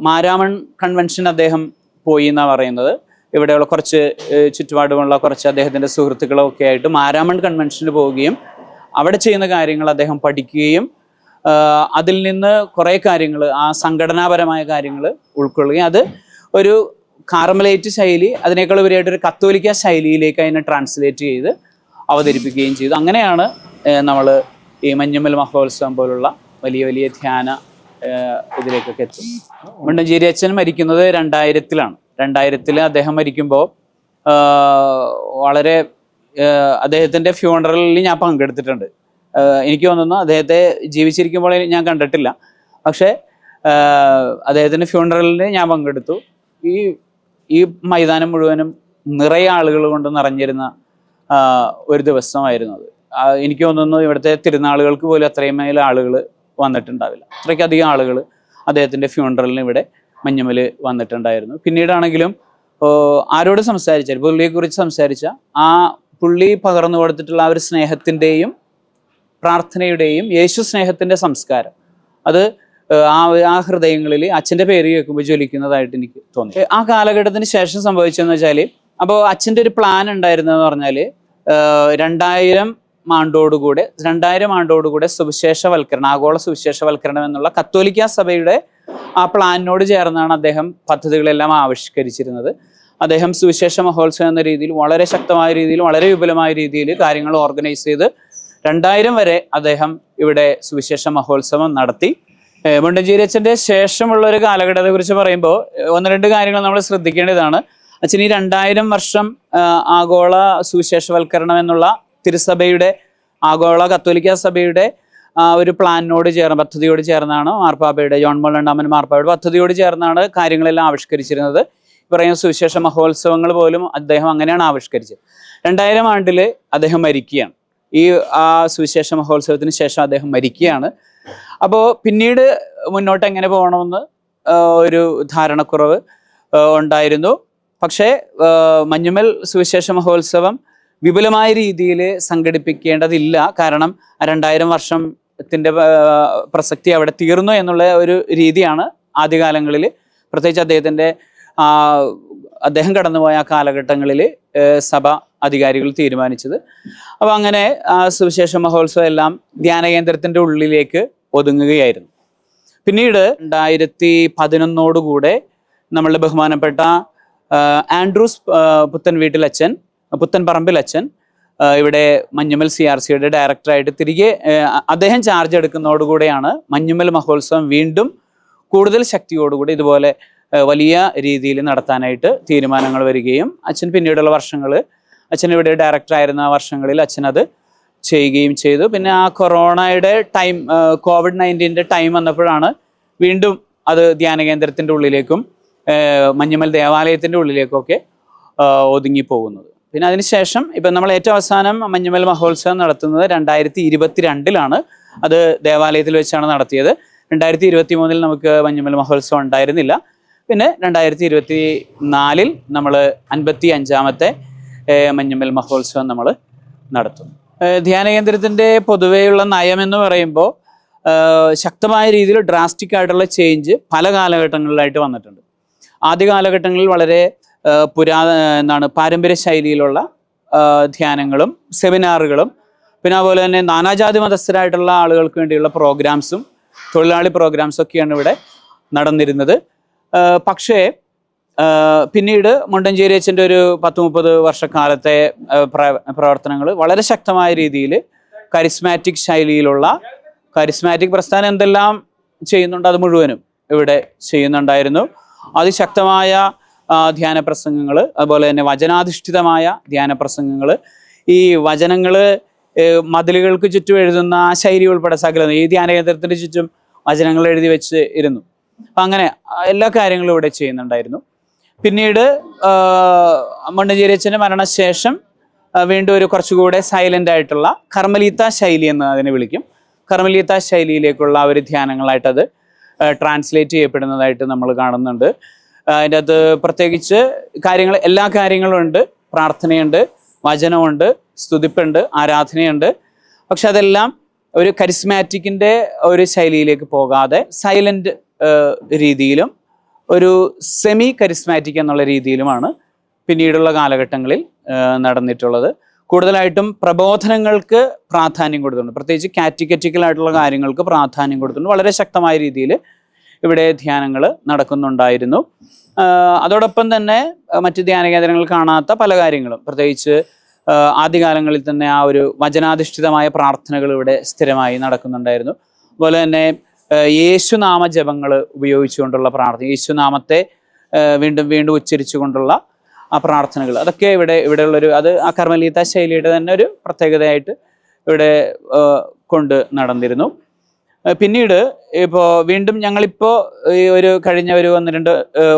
മാരാമൺ കൺവെൻഷൻ അദ്ദേഹം പോയി എന്നാണ് പറയുന്നത്. ഇവിടെയുള്ള കുറച്ച് ചുറ്റുപാടുമുള്ള കുറച്ച് അദ്ദേഹത്തിന്റെ സുഹൃത്തുക്കളൊക്കെ ആയിട്ട് മാരാമൺ കൺവെൻഷനിൽ പോവുകയും അവിടെ ചെയ്യുന്ന കാര്യങ്ങൾ അദ്ദേഹം പഠിക്കുകയും അതിൽ നിന്ന് കുറേ കാര്യങ്ങൾ ആ സംഘടനാപരമായ കാര്യങ്ങൾ ഉൾക്കൊള്ളുകയും അത് ഒരു കാർമലേറ്റ് ശൈലി അതിനേക്കാൾ ഉപരിയായിട്ട് ഒരു കത്തോലിക്ക ശൈലിയിലേക്ക് അതിനെ ട്രാൻസ്ലേറ്റ് ചെയ്ത് അവതരിപ്പിക്കുകയും ചെയ്തു. അങ്ങനെയാണ് നമ്മൾ ഈ മഞ്ഞുമൽ മഹോത്സവം പോലുള്ള വലിയ വലിയ ധ്യാന ഇതിലേക്കൊക്കെ എത്തും മുണ്ടഞ്ചേരി അച്ഛൻ മരിക്കുന്നത് രണ്ടായിരത്തിലാണ്. രണ്ടായിരത്തിൽ അദ്ദേഹം മരിക്കുമ്പോൾ വളരെ അദ്ദേഹത്തിന്റെ ഫ്യൂണറലിൽ ഞാൻ പങ്കെടുത്തിട്ടുണ്ട്. എനിക്ക് തോന്നുന്നു അദ്ദേഹത്തെ ജീവിച്ചിരിക്കുമ്പോൾ ഞാൻ കണ്ടിട്ടില്ല. പക്ഷേ അദ്ദേഹത്തിന്റെ ഫ്യൂണറലിന് ഞാൻ പങ്കെടുത്തു. ഈ ഈ മൈതാനം മുഴുവനും നിറയെ ആളുകൾ കൊണ്ട് നിറഞ്ഞിരുന്ന ഒരു ദിവസമായിരുന്നു അത്. എനിക്ക് തോന്നുന്നു ഇവിടുത്തെ തിരുനാളുകൾക്ക് പോലും അത്രയും മേൽ ആളുകൾ വന്നിട്ടുണ്ടാവില്ല. അത്രയ്ക്കധികം ആളുകൾ അദ്ദേഹത്തിന്റെ ഫ്യൂണറലിന് ഇവിടെ മഞ്ഞുമൽ വന്നിട്ടുണ്ടായിരുന്നു. പിന്നീടാണെങ്കിലും ആരോട് സംസാരിച്ചാൽ പുള്ളിയെ കുറിച്ച് സംസാരിച്ച? ആ പുള്ളി പകർന്നു കൊടുത്തിട്ടുള്ള ആ ഒരു സ്നേഹത്തിന്റെയും പ്രാർത്ഥനയുടെയും യേശു സ്നേഹത്തിന്റെ സംസ്കാരം. അത് ആ ആ ഹൃദയങ്ങളിൽ അച്ഛന്റെ പേര് കേൾക്കുമ്പോൾ ജ്വലിക്കുന്നതായിട്ട് എനിക്ക് തോന്നി. ആ കാലഘട്ടത്തിന് ശേഷം സംഭവിച്ചതെന്ന് വെച്ചാൽ അപ്പോൾ അച്ഛന്റെ ഒരു പ്ലാൻ ഉണ്ടായിരുന്നതെന്ന് പറഞ്ഞാൽ രണ്ടായിരം ആണ്ടോടുകൂടെ രണ്ടായിരം ആണ്ടോടുകൂടെ സുവിശേഷവൽക്കരണം ആഗോള സുവിശേഷവൽക്കരണം എന്നുള്ള കത്തോലിക്ക സഭയുടെ ആ പ്ലാനിനോട് ചേർന്നാണ് അദ്ദേഹം പദ്ധതികളെല്ലാം ആവിഷ്കരിച്ചിരുന്നത്. അദ്ദേഹം സുവിശേഷ മഹോത്സവം എന്ന രീതിയിൽ വളരെ ശക്തമായ രീതിയിൽ വളരെ വിപുലമായ രീതിയിൽ കാര്യങ്ങൾ ഓർഗനൈസ് ചെയ്ത് രണ്ടായിരം വരെ അദ്ദേഹം ഇവിടെ സുവിശേഷ മഹോത്സവം നടത്തി. മുണ്ടഞ്ചേരി അച്ഛന്റെ ശേഷമുള്ള ഒരു കാലഘട്ടത്തെ കുറിച്ച് പറയുമ്പോൾ ഒന്ന് രണ്ട് കാര്യങ്ങൾ നമ്മൾ ശ്രദ്ധിക്കേണ്ടതാണ്. അച്ഛൻ ഈ രണ്ടായിരം വർഷം ആഗോള സുവിശേഷവൽക്കരണം എന്നുള്ള തിരുസഭയുടെ ആഗോള കത്തോലിക്ക സഭയുടെ ഒരു പ്ലാനിനോട് ചേർന്ന് പദ്ധതിയോട് ചേർന്നാണ് മാർപ്പാപ്പയുടെ ജോൺ മോൾ രണ്ടാമൻ മാർപ്പാപ്പയുടെ പദ്ധതിയോട് ചേർന്നാണ് കാര്യങ്ങളെല്ലാം ആവിഷ്കരിച്ചിരുന്നത്. പറയുന്ന സുവിശേഷ മഹോത്സവങ്ങൾ പോലും അദ്ദേഹം അങ്ങനെയാണ് ആവിഷ്കരിച്ചത്. രണ്ടായിരം ആണ്ടിൽ അദ്ദേഹം മരിക്കുകയാണ്. ഈ ആ സുവിശേഷ മഹോത്സവത്തിന് ശേഷം അദ്ദേഹം മരിക്കുകയാണ്. അപ്പോൾ പിന്നീട് മുന്നോട്ട് എങ്ങനെ പോകണമെന്ന് ഒരു ധാരണക്കുറവ് ഉണ്ടായിരുന്നു. പക്ഷേ മഞ്ഞുമൽ സുവിശേഷ മഹോത്സവം വിപുലമായ രീതിയിൽ സംഘടിപ്പിക്കേണ്ടതില്ല. കാരണം രണ്ടായിരം വർഷത്തിന്റെ പ്രസക്തി അവിടെ തീർന്നു എന്നുള്ള ഒരു രീതിയാണ് ആദ്യകാലങ്ങളിൽ പ്രത്യേകിച്ച് അദ്ദേഹത്തിന്റെ അദ്ദേഹം കടന്നുപോയ ആ കാലഘട്ടങ്ങളിൽ സഭ അധികാരികൾ തീരുമാനിച്ചത്. അപ്പോൾ അങ്ങനെ സുവിശേഷ മഹോത്സവം എല്ലാം ധ്യാന കേന്ദ്രത്തിന്റെ ഉള്ളിലേക്ക് ഒതുങ്ങുകയായിരുന്നു. പിന്നീട് രണ്ടായിരത്തി പതിനൊന്നോടുകൂടെ നമ്മളുടെ ബഹുമാനപ്പെട്ട ആൻഡ്രൂസ് പുത്തൻ വീട്ടിലച്ഛൻ പറമ്പിൽ അച്ഛൻ ഇവിടെ മഞ്ഞുമൽ സി ആർ സിയുടെ ഡയറക്ടറായിട്ട് തിരികെ അദ്ദേഹം ചാർജ് എടുക്കുന്നതോടുകൂടെയാണ് മഞ്ഞുമൽ മഹോത്സവം വീണ്ടും കൂടുതൽ ശക്തിയോടുകൂടി ഇതുപോലെ വലിയ രീതിയിൽ നടത്താനായിട്ട് തീരുമാനങ്ങൾ വരികയും അച്ഛൻ പിന്നീടുള്ള വർഷങ്ങൾ അച്ഛൻ ഇവിടെ ഡയറക്ടർ ആയിരുന്ന വർഷങ്ങളിൽ അച്ഛൻ അത് ചെയ്യുകയും ചെയ്തു. പിന്നെ ആ കൊറോണയുടെ ടൈം കോവിഡ് നയന്റീന്റെ ടൈം വന്നപ്പോഴാണ് വീണ്ടും അത് ധ്യാന കേന്ദ്രത്തിന്റെ ഉള്ളിലേക്കും മഞ്ഞുമൽ ദേവാലയത്തിന്റെ ഉള്ളിലേക്കൊക്കെ ഒതുങ്ങിപ്പോകുന്നത് ഒതുങ്ങി പോകുന്നത്. പിന്നെ അതിനുശേഷം ഇപ്പം നമ്മൾ ഏറ്റവും അവസാനം മഞ്ഞുമൽ മഹോത്സവം നടത്തുന്നത് രണ്ടായിരത്തി ഇരുപത്തി രണ്ടിലാണ് അത് ദേവാലയത്തിൽ വെച്ചാണ് നടത്തിയത്. രണ്ടായിരത്തി ഇരുപത്തി മൂന്നിൽ നമുക്ക് മഞ്ഞുമൽ മഹോത്സവം ഉണ്ടായിരുന്നില്ല. പിന്നെ രണ്ടായിരത്തി ഇരുപത്തി നാലിൽ നമ്മൾ അൻപത്തി അഞ്ചാമത്തെ മഞ്ഞുമൽ മഹോത്സവം നമ്മൾ നടത്തും ധ്യാന കേന്ദ്രത്തിന്റെ പൊതുവെയുള്ള നയം എന്ന് പറയുമ്പോൾ ശക്തമായ രീതിയിൽ ഡ്രാസ്റ്റിക് ആയിട്ടുള്ള ചേഞ്ച് പല കാലഘട്ടങ്ങളിലായിട്ട് വന്നിട്ടുണ്ട്. ആദ്യ കാലഘട്ടങ്ങളിൽ വളരെ പുരാ എന്താണ് പാരമ്പര്യ ശൈലിയിലുള്ള ധ്യാനങ്ങളും സെമിനാറുകളും പിന്നെ അതുപോലെ തന്നെ നാനാജാതി മതസ്ഥരായിട്ടുള്ള ആളുകൾക്ക് വേണ്ടിയുള്ള പ്രോഗ്രാംസും തൊഴിലാളി പ്രോഗ്രാംസും ഒക്കെയാണ് ഇവിടെ നടന്നിരുന്നത്. പക്ഷേ പിന്നീട് മുണ്ടഞ്ചേരി അച്ഛന്റെ ഒരു പത്ത് മുപ്പത് വർഷക്കാലത്തെ പ്രവർത്തനങ്ങൾ വളരെ ശക്തമായ രീതിയിൽ കരിസ്മാറ്റിക് ശൈലിയിലുള്ള കരിസ്മാറ്റിക് പ്രസ്ഥാനം എന്തെല്ലാം ചെയ്യുന്നുണ്ട് അത് മുഴുവനും ഇവിടെ ചെയ്യുന്നുണ്ടായിരുന്നു. അതിശക്തമായ ധ്യാന പ്രസംഗങ്ങൾ അതുപോലെ തന്നെ വചനാധിഷ്ഠിതമായ ധ്യാന പ്രസംഗങ്ങൾ ഈ വചനങ്ങൾ മതിലുകൾക്ക് ചുറ്റും എഴുതുന്ന ആ ശൈലി ഉൾപ്പെടെ സകലം ഈ ധ്യാന കേന്ദ്രത്തിന് ചുറ്റും വചനങ്ങൾ എഴുതി വെച്ച് ഇരുന്നു. അപ്പം അങ്ങനെ എല്ലാ കാര്യങ്ങളും ഇവിടെ ചെയ്യുന്നുണ്ടായിരുന്നു. പിന്നീട് ആ, മണ്ണഞ്ചേരി അച്ഛന്റെ മരണശേഷം വീണ്ടും ഒരു കുറച്ചുകൂടെ സൈലന്റ് ആയിട്ടുള്ള കർമ്മലീത്ത ശൈലി എന്ന് അതിനെ വിളിക്കും. കർമ്മലീത്ത ശൈലിയിലേക്കുള്ള ഒരു ധ്യാനങ്ങളായിട്ടത് ട്രാൻസ്ലേറ്റ് ചെയ്യപ്പെടുന്നതായിട്ട് നമ്മൾ കാണുന്നുണ്ട്. അതിന്റെ അകത്ത് പ്രത്യേകിച്ച് കാര്യങ്ങൾ എല്ലാ കാര്യങ്ങളും ഉണ്ട്. പ്രാർത്ഥനയുണ്ട് വചനമുണ്ട് സ്തുതിപ്പുണ്ട് ആരാധനയുണ്ട്. പക്ഷെ അതെല്ലാം ഒരു കരിസ്മാറ്റിക്കിന്റെ ഒരു ശൈലിയിലേക്ക് പോകാതെ സൈലന്റ് രീതിയിലും ഒരു സെമി കരിസ്മാറ്റിക് എന്നുള്ള രീതിയിലുമാണ് പിന്നീടുള്ള കാലഘട്ടങ്ങളിൽ നടന്നിട്ടുള്ളത്. കൂടുതലായിട്ടും പ്രബോധനങ്ങൾക്ക് പ്രാധാന്യം കൊടുത്തിട്ടുണ്ട്. പ്രത്യേകിച്ച് കാറ്റിക്കറ്റിക്കലായിട്ടുള്ള കാര്യങ്ങൾക്ക് പ്രാധാന്യം കൊടുത്തിട്ടുണ്ട്. വളരെ ശക്തമായ രീതിയിൽ ഇവിടെ ധ്യാനങ്ങൾ നടക്കുന്നുണ്ടായിരുന്നു. അതോടൊപ്പം തന്നെ മറ്റ് ധ്യാന കേന്ദ്രങ്ങൾ കാണാത്ത പല കാര്യങ്ങളും. പ്രത്യേകിച്ച് ആദ്യകാലങ്ങളിൽ തന്നെ ആ ഒരു വചനാധിഷ്ഠിതമായ പ്രാർത്ഥനകൾ ഇവിടെ സ്ഥിരമായി നടക്കുന്നുണ്ടായിരുന്നു. അതുപോലെ തന്നെ യേശുനാമ ജപങ്ങൾ ഉപയോഗിച്ചുകൊണ്ടുള്ള പ്രാർത്ഥന യേശുനാമത്തെ വീണ്ടും വീണ്ടും ഉച്ചരിച്ചുകൊണ്ടുള്ള ആ പ്രാർത്ഥനകൾ. അതൊക്കെ ഇവിടെ ഇവിടെയുള്ളൊരു അത് ആ കർമ്മലീത ശൈലിയുടെ തന്നെ ഒരു പ്രത്യേകതയായിട്ട് ഇവിടെ കൊണ്ട് നടന്നിരുന്നു. പിന്നീട് ഇപ്പോൾ വീണ്ടും ഞങ്ങളിപ്പോൾ ഈ ഒരു കഴിഞ്ഞ ഒരു ഒന്ന് രണ്ട്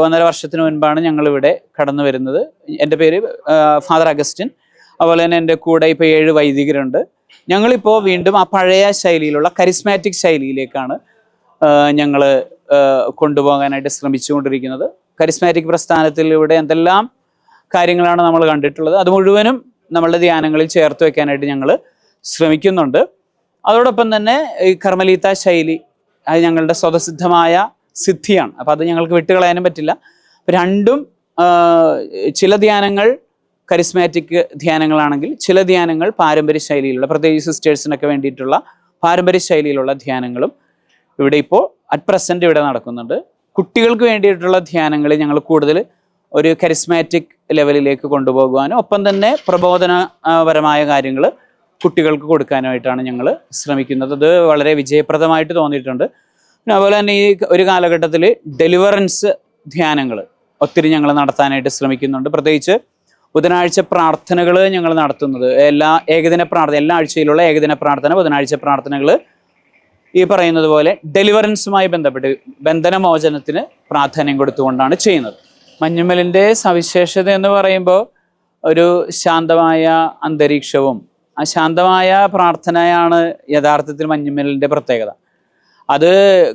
ഒന്നര വർഷത്തിന് മുൻപാണ് ഞങ്ങളിവിടെ കടന്നു വരുന്നത്. എന്റെ പേര് ഫാദർ അഗസ്റ്റിൻ. അതുപോലെ തന്നെ എന്റെ കൂടെ ഇപ്പോൾ ഏഴ് വൈദികരുണ്ട്. ഞങ്ങളിപ്പോൾ വീണ്ടും ആ പഴയ ശൈലിയിലുള്ള കരിസ്മാറ്റിക് ശൈലിയിലേക്കാണ് ഞങ്ങൾ കൊണ്ടുപോകാനായിട്ട് ശ്രമിച്ചുകൊണ്ടിരിക്കുന്നത്. കരിസ്മാറ്റിക് പ്രസ്ഥാനത്തിലൂടെ എന്തെല്ലാം കാര്യങ്ങളാണ് നമ്മൾ കണ്ടിട്ടുള്ളത് അത് മുഴുവനും നമ്മളുടെ ധ്യാനങ്ങളിൽ ചേർത്ത് വെക്കാനായിട്ട് ഞങ്ങൾ ശ്രമിക്കുന്നുണ്ട്. അതോടൊപ്പം തന്നെ ഈ കർമ്മലീത്ത ശൈലി അത് ഞങ്ങളുടെ സ്വതസിദ്ധമായ സിദ്ധിയാണ്. അപ്പം അത് ഞങ്ങൾക്ക് വിട്ടുകളയാനും പറ്റില്ല. രണ്ടും ചില ധ്യാനങ്ങൾ കരിസ്മാറ്റിക് ധ്യാനങ്ങളാണെങ്കിൽ ചില ധ്യാനങ്ങൾ പാരമ്പര്യ ശൈലിയിലുള്ള പ്രത്യേകിച്ച് സിസ്റ്റേഴ്സിനൊക്കെ വേണ്ടിയിട്ടുള്ള പാരമ്പര്യ ശൈലിയിലുള്ള ധ്യാനങ്ങളും ഇവിടെ ഇപ്പോൾ അറ്റ് പ്രസന്റ് ഇവിടെ നടക്കുന്നുണ്ട്. കുട്ടികൾക്ക് വേണ്ടിയിട്ടുള്ള ധ്യാനങ്ങൾ ഞങ്ങൾ കൂടുതൽ ഒരു കരിസ്മാറ്റിക് ലെവലിലേക്ക് കൊണ്ടുപോകുവാനും ഒപ്പം തന്നെ പ്രബോധനപരമായ കാര്യങ്ങൾ കുട്ടികൾക്ക് കൊടുക്കാനായിട്ടാണ് ഞങ്ങൾ ശ്രമിക്കുന്നത്. അത് വളരെ വിജയപ്രദമായിട്ട് തോന്നിയിട്ടുണ്ട്. പിന്നെ അതുപോലെ തന്നെ ഈ ഒരു കാലഘട്ടത്തിൽ ഡെലിവറൻസ് ധ്യാനങ്ങൾ ഒത്തിരി ഞങ്ങൾ നടത്താനായിട്ട് ശ്രമിക്കുന്നുണ്ട്. പ്രത്യേകിച്ച് ബുധനാഴ്ച പ്രാർത്ഥനകൾ ഞങ്ങൾ നടത്തുന്നത്. എല്ലാ ഏകദിന പ്രാർത്ഥന എല്ലാ ആഴ്ചയിലുള്ള ഏകദിന പ്രാർത്ഥന ബുധനാഴ്ച പ്രാർത്ഥനകൾ ഈ പറയുന്നത് പോലെ ഡെലിവറൻസുമായി ബന്ധപ്പെട്ട് ബന്ധനമോചനത്തിന് പ്രാധാന്യം കൊടുത്തുകൊണ്ടാണ് ചെയ്യുന്നത്. മഞ്ഞുമലിന്റെ സവിശേഷത എന്ന് പറയുമ്പോൾ ഒരു ശാന്തമായ അന്തരീക്ഷവും ആ ശാന്തമായ പ്രാർത്ഥനയാണ് യഥാർത്ഥത്തിൽ മഞ്ഞുമലിന്റെ പ്രത്യേകത. അത്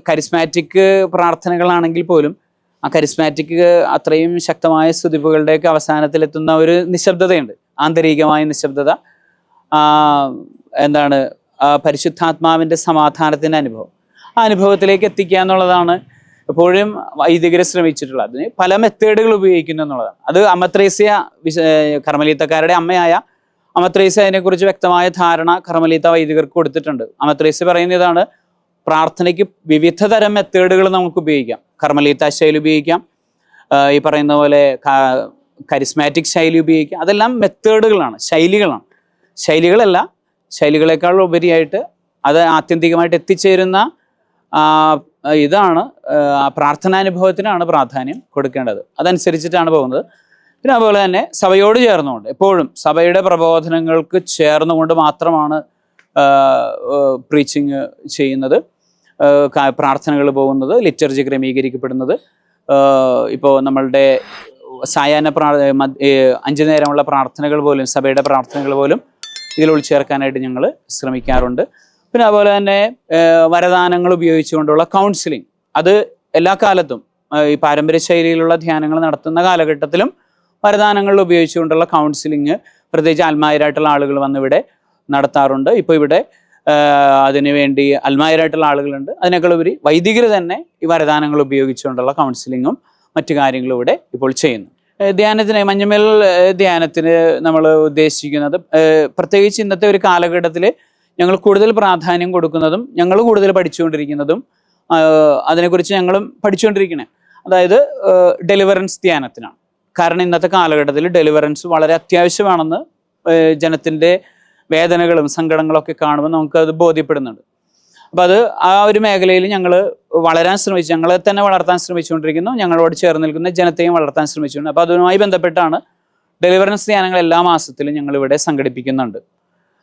കരിസ്മാറ്റിക് പ്രാർത്ഥനകളാണെങ്കിൽ പോലും ആ കരിസ്മാറ്റിക് അത്രയും ശക്തമായ സ്തുതിപ്പുകളുടെയൊക്കെ അവസാനത്തിലെത്തുന്ന ഒരു നിശബ്ദതയുണ്ട്. ആന്തരികമായ നിശബ്ദത എന്താണ് പരിശുദ്ധാത്മാവിന്റെ സമാധാനത്തിന്റെ അനുഭവം. ആ അനുഭവത്തിലേക്ക് എത്തിക്കുക എന്നുള്ളതാണ് എപ്പോഴും വൈദികരെ ശ്രമിച്ചിട്ടുള്ളത്. അതിന് പല മെത്തേഡുകൾ ഉപയോഗിക്കുന്നു എന്നുള്ളതാണ്. അത് അമത്രേസ്യ കർമ്മലീത്തക്കാരുടെ അമ്മയായ അമത്രേസ്യ അതിനെക്കുറിച്ച് വ്യക്തമായ ധാരണ കർമ്മലീത്ത വൈദികർക്ക് കൊടുത്തിട്ടുണ്ട്. അമത്രേസ്യ പറയുന്ന ഇതാണ് പ്രാർത്ഥനയ്ക്ക് വിവിധ തരം മെത്തേഡുകൾ നമുക്ക് ഉപയോഗിക്കാം. കർമ്മലീത്ത ശൈലി ഉപയോഗിക്കാം ഈ പറയുന്ന പോലെ കരിസ്മാറ്റിക് ശൈലി ഉപയോഗിക്കാം. അതെല്ലാം മെത്തേഡുകളാണ് ശൈലികളാണ്. ശൈലികളല്ല ശൈലികളെക്കാൾ ഉപരിയായിട്ട് അത് ആത്യന്തികമായിട്ട് എത്തിച്ചേരുന്ന ഇതാണ് പ്രാർത്ഥനാനുഭവത്തിനാണ് പ്രാധാന്യം കൊടുക്കേണ്ടത്. അതനുസരിച്ചിട്ടാണ് പോകുന്നത്. പിന്നെ അതുപോലെ തന്നെ സഭയോട് ചേർന്നുകൊണ്ട് എപ്പോഴും സഭയുടെ പ്രബോധനങ്ങൾക്ക് ചേർന്നുകൊണ്ട് മാത്രമാണ് പ്രീച്ചിങ് ചെയ്യുന്നത് പ്രാർത്ഥനകൾ പോകുന്നത് ലിറ്റർജി ക്രമീകരിക്കപ്പെടുന്നത്. ഇപ്പോൾ നമ്മളുടെ സായാഹ്ന പ്രാ അഞ്ചു നേരമുള്ള പ്രാർത്ഥനകൾ പോലും സഭയുടെ പ്രാർത്ഥനകൾ പോലും ഇതിൽ ഉൾച്ചേർക്കാനായിട്ട് ഞങ്ങൾ ശ്രമിക്കാറുണ്ട്. പിന്നെ അതുപോലെ തന്നെ വരദാനങ്ങൾ ഉപയോഗിച്ചുകൊണ്ടുള്ള കൗൺസിലിംഗ് അത് എല്ലാ കാലത്തും ഈ പാരമ്പര്യ ശൈലിയിലുള്ള ധ്യാനങ്ങൾ നടത്തുന്ന കാലഘട്ടത്തിലും വരദാനങ്ങൾ ഉപയോഗിച്ചുകൊണ്ടുള്ള കൗൺസിലിംഗ് പ്രത്യേകിച്ച് ആത്മായരായിട്ടുള്ള ആളുകൾ വന്നിവിടെ നടത്താറുണ്ട്. ഇപ്പോൾ ഇവിടെ അതിനുവേണ്ടി അതിനു വേണ്ടി അൽമായരായിട്ടുള്ള ആളുകളുണ്ട്. അതിനേക്കാൾ ഉപരി വൈദികർ തന്നെ ഈ വരദാനങ്ങൾ ഉപയോഗിച്ചുകൊണ്ടുള്ള കൗൺസിലിങ്ങും മറ്റു കാര്യങ്ങളും ഇവിടെ ഇപ്പോൾ ചെയ്യുന്നു. ധ്യാനത്തിന് മഞ്ഞമേൽ ധ്യാനത്തിന് നമ്മൾ ഉദ്ദേശിക്കുന്നത് പ്രത്യേകിച്ച് ഇന്നത്തെ ഒരു കാലഘട്ടത്തിൽ ഞങ്ങൾ കൂടുതൽ പ്രാധാന്യം കൊടുക്കുന്നതും ഞങ്ങൾ കൂടുതൽ പഠിച്ചുകൊണ്ടിരിക്കുന്നതും അതിനെക്കുറിച്ച് ഞങ്ങളും പഠിച്ചുകൊണ്ടിരിക്കണേ. അതായത് ഡെലിവറൻസ് ധ്യാനത്തിനാണ്. കാരണം ഇന്നത്തെ കാലഘട്ടത്തിൽ ഡെലിവറൻസ് വളരെ അത്യാവശ്യമാണെന്ന് ജനത്തിന്റെ വേദനകളും സങ്കടങ്ങളും ഒക്കെ കാണുമ്പോൾ നമുക്ക് അത് ബോധ്യപ്പെടുന്നുണ്ട്. അപ്പം അത് ആ ഒരു മേഖലയിൽ ഞങ്ങൾ വളരാൻ ശ്രമിച്ചു. ഞങ്ങളെ തന്നെ വളർത്താൻ ശ്രമിച്ചുകൊണ്ടിരിക്കുന്നു. ഞങ്ങളോട് ചേർന്ന് നിൽക്കുന്ന ജനത്തെയും വളർത്താൻ ശ്രമിച്ചുകൊണ്ട്. അപ്പോൾ അതുമായി ബന്ധപ്പെട്ടാണ് ഡെലിവറൻസ് ധ്യാനങ്ങൾ എല്ലാ മാസത്തിലും ഞങ്ങൾ ഇവിടെ സംഘടിപ്പിക്കുന്നുണ്ട്.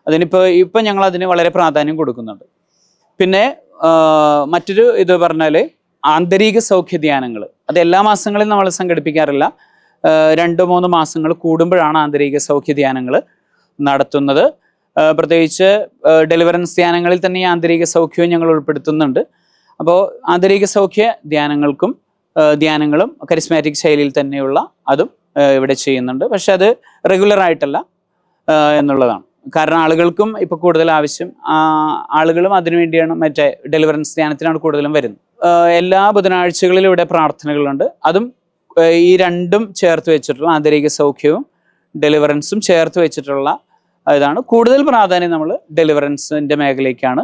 അതിനിപ്പോൾ ഇപ്പം ഞങ്ങൾ അതിന് വളരെ പ്രാധാന്യം കൊടുക്കുന്നുണ്ട്. പിന്നെ മറ്റൊരു ഇത് പറഞ്ഞാൽ ആന്തരിക സൗഖ്യ ധ്യാനങ്ങൾ. അത് എല്ലാ മാസങ്ങളിലും നമ്മൾ സംഘടിപ്പിക്കാറില്ല. രണ്ട് മൂന്ന് മാസങ്ങൾ കൂടുമ്പോഴാണ് ആന്തരിക സൗഖ്യ ധ്യാനങ്ങൾ നടത്തുന്നത്. പ്രത്യേകിച്ച് ഡെലിവറൻസ് ധ്യാനങ്ങളിൽ തന്നെ ഈ ആന്തരിക സൗഖ്യവും ഞങ്ങൾ ഉൾപ്പെടുത്തുന്നുണ്ട്. അപ്പോൾ ആന്തരിക സൗഖ്യ ധ്യാനങ്ങൾക്കും ധ്യാനങ്ങളും കരിസ്മാറ്റിക് ശൈലിയിൽ തന്നെയുള്ള അതും ഇവിടെ ചെയ്യുന്നുണ്ട്. പക്ഷെ അത് റെഗുലർ ആയിട്ടല്ല എന്നുള്ളതാണ്. കാരണം ആളുകൾക്കും ഇപ്പോൾ കൂടുതൽ ആവശ്യം ആളുകളും അതിനു വേണ്ടിയാണ് മറ്റേ ഡെലിവറൻസ് ധ്യാനത്തിനാണ് കൂടുതലും വരുന്നത്. എല്ലാ ബുധനാഴ്ചകളിലും ഇവിടെ പ്രാർത്ഥനകളുണ്ട്. അതും ഈ രണ്ടും ചേർത്ത് വെച്ചിട്ടുള്ള ആന്തരിക സൗഖ്യവും ഡെലിവറൻസും ചേർത്ത് വെച്ചിട്ടുള്ള ഇതാണ്. കൂടുതൽ പ്രാധാന്യം നമ്മൾ ഡെലിവറൻസിന്റെ മേഖലയ്ക്കാണ്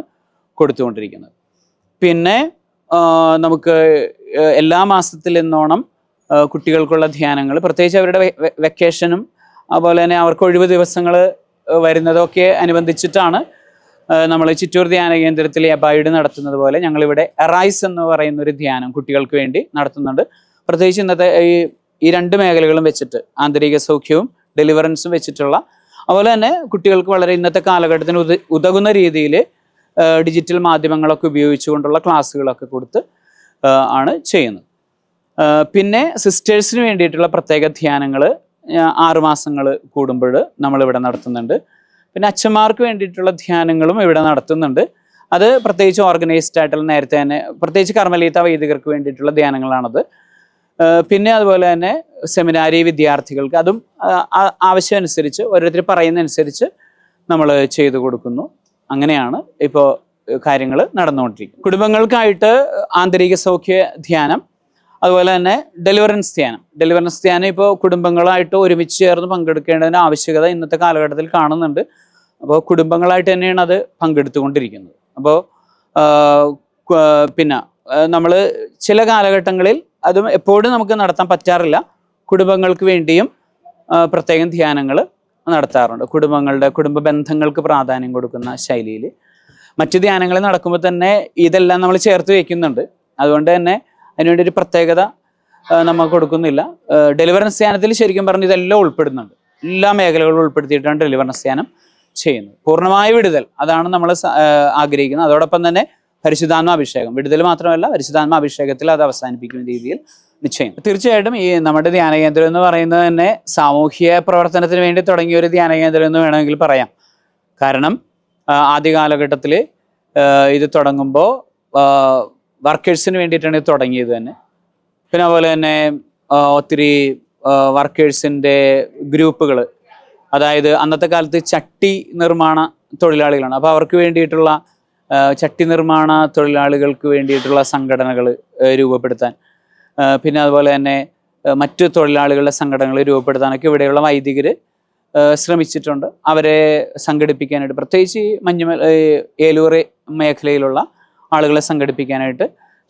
കൊടുത്തുകൊണ്ടിരിക്കുന്നത്. പിന്നെ നമുക്ക് എല്ലാ മാസത്തിൽ നിന്നോണം കുട്ടികൾക്കുള്ള ധ്യാനങ്ങൾ പ്രത്യേകിച്ച് അവരുടെ വെക്കേഷനും അതുപോലെ തന്നെ അവർക്ക് ഒഴിവ് ദിവസങ്ങൾ വരുന്നതൊക്കെ അനുബന്ധിച്ചിട്ടാണ് നമ്മൾ ചിറ്റൂർ ധ്യാന കേന്ദ്രത്തിൽ അബായിഡ് നടത്തുന്നത് പോലെ ഞങ്ങളിവിടെ അറൈസ് എന്ന് പറയുന്ന ഒരു ധ്യാനം കുട്ടികൾക്ക് വേണ്ടി നടത്തുന്നുണ്ട്. പ്രത്യേകിച്ച് ഇന്നത്തെ ഈ ഈ രണ്ട് മേഖലകളും വെച്ചിട്ട് ആന്തരിക സൗഖ്യവും ഡെലിവറൻസും വെച്ചിട്ടുള്ള അതുപോലെ തന്നെ കുട്ടികൾക്ക് വളരെ ഇന്നത്തെ കാലഘട്ടത്തിന് ഉത ഉതകുന്ന രീതിയിൽ ഡിജിറ്റൽ മാധ്യമങ്ങളൊക്കെ ഉപയോഗിച്ചുകൊണ്ടുള്ള ക്ലാസ്സുകളൊക്കെ കൊടുത്ത് ആണ് ചെയ്യുന്നത്. പിന്നെ സിസ്റ്റേഴ്സിന് വേണ്ടിയിട്ടുള്ള പ്രത്യേക ധ്യാനങ്ങൾ ആറുമാസങ്ങൾ കൂടുമ്പോൾ നമ്മളിവിടെ നടത്തുന്നുണ്ട്. പിന്നെ അച്ഛന്മാർക്ക് വേണ്ടിയിട്ടുള്ള ധ്യാനങ്ങളും ഇവിടെ നടത്തുന്നുണ്ട്. അത് പ്രത്യേകിച്ച് ഓർഗനൈസ്ഡ് ആയിട്ടുള്ള നേരത്തെ തന്നെ പ്രത്യേകിച്ച് കർമ്മലീത്ത വൈദികർക്ക് വേണ്ടിയിട്ടുള്ള ധ്യാനങ്ങളാണത്. പിന്നെ അതുപോലെ തന്നെ സെമിനാരി വിദ്യാർത്ഥികൾക്ക് അതും ആവശ്യമനുസരിച്ച് ഓരോരുത്തർ പറയുന്നതനുസരിച്ച് നമ്മൾ ചെയ്തു കൊടുക്കുന്നു. അങ്ങനെയാണ് ഇപ്പോൾ കാര്യങ്ങൾ നടന്നുകൊണ്ടിരിക്കുന്നത്. കുടുംബങ്ങൾക്കായിട്ട് ആന്തരിക സൗഖ്യ ധ്യാനം അതുപോലെ തന്നെ ഡെലിവറൻസ് ധ്യാനം. ഡെലിവറൻസ് ധ്യാനം ഇപ്പോൾ കുടുംബങ്ങളായിട്ട് ഒരുമിച്ച് ചേർന്ന് പങ്കെടുക്കേണ്ടതിന് ആവശ്യകത ഇന്നത്തെ കാലഘട്ടത്തിൽ കാണുന്നുണ്ട്. അപ്പോൾ കുടുംബങ്ങളായിട്ട് തന്നെയാണ് അത് പങ്കെടുത്തുകൊണ്ടിരിക്കുന്നത്. അപ്പോൾ പിന്നെ നമ്മൾ ചില കാലഘട്ടങ്ങളിൽ അതും എപ്പോഴും നമുക്ക് നടത്താൻ പറ്റാറില്ല. കുടുംബങ്ങൾക്ക് വേണ്ടിയും പ്രത്യേകം ധ്യാനങ്ങൾ നടത്താറുണ്ട്. കുടുംബങ്ങളുടെ കുടുംബ ബന്ധങ്ങൾക്ക് പ്രാധാന്യം കൊടുക്കുന്ന ശൈലിയിൽ. മറ്റു ധ്യാനങ്ങൾ നടക്കുമ്പോൾ തന്നെ ഇതെല്ലാം നമ്മൾ ചേർത്ത് വയ്ക്കുന്നുണ്ട്. അതുകൊണ്ട് തന്നെ അതിനുവേണ്ടി ഒരു പ്രത്യേകത നമ്മൾ കൊടുക്കുന്നില്ല. ഡെലിവറൻസ് ധ്യാനത്തിൽ ശരിക്കും പറഞ്ഞ് ഇതെല്ലാം ഉൾപ്പെടുന്നുണ്ട്. എല്ലാ മേഖലകളും ഉൾപ്പെടുത്തിയിട്ടാണ് ഡെലിവറൻസ് ധ്യാനം ചെയ്യുന്നത്. പൂർണമായ വിടുതൽ അതാണ് നമ്മൾ ആഗ്രഹിക്കുന്നത്. അതോടൊപ്പം തന്നെ പരിശുദ്ധാത്മാഭിഷേകം. വിടുതൽ മാത്രമല്ല പരിശുദ്ധാത്മാഭിഷേകത്തിൽ അത് അവസാനിപ്പിക്കുന്ന രീതിയിൽ നിശ്ചയം. തീർച്ചയായിട്ടും ഈ നമ്മുടെ ധ്യാന കേന്ദ്രം എന്ന് പറയുന്നത് തന്നെ സാമൂഹ്യ പ്രവർത്തനത്തിന് വേണ്ടി തുടങ്ങിയ ഒരു ധ്യാന കേന്ദ്രം എന്ന് വേണമെങ്കിൽ പറയാം. കാരണം ആദ്യ കാലഘട്ടത്തിൽ ഇത് തുടങ്ങുമ്പോൾ വർക്കേഴ്സിന് വേണ്ടിയിട്ടാണ് ഇത് തുടങ്ങിയത് തന്നെ. പിന്നെ അതുപോലെ തന്നെ ഒത്തിരി വർക്കേഴ്സിന്റെ ഗ്രൂപ്പുകൾ അതായത് അന്നത്തെ കാലത്ത് ചട്ടി നിർമ്മാണ തൊഴിലാളികളാണ്. അപ്പോൾ അവർക്ക് വേണ്ടിയിട്ടുള്ള ചട്ടി നിർമ്മാണ തൊഴിലാളികൾക്ക് വേണ്ടിയിട്ടുള്ള സംഘടനകൾ രൂപപ്പെടുത്താൻ. പിന്നെ അതുപോലെ തന്നെ മറ്റു തൊഴിലാളികളുടെ സംഘടനകൾ രൂപപ്പെടുത്താനൊക്കെ ഇവിടെയുള്ള വൈദികർ ശ്രമിച്ചിട്ടുണ്ട്. അവരെ സംഘടിപ്പിക്കാനായിട്ട് പ്രത്യേകിച്ച് ഈ മഞ്ഞുമ ഏ, ഏലൂർ മേഖലയിലുള്ള ആളുകളെ സംഘടിപ്പിക്കാനായിട്ട്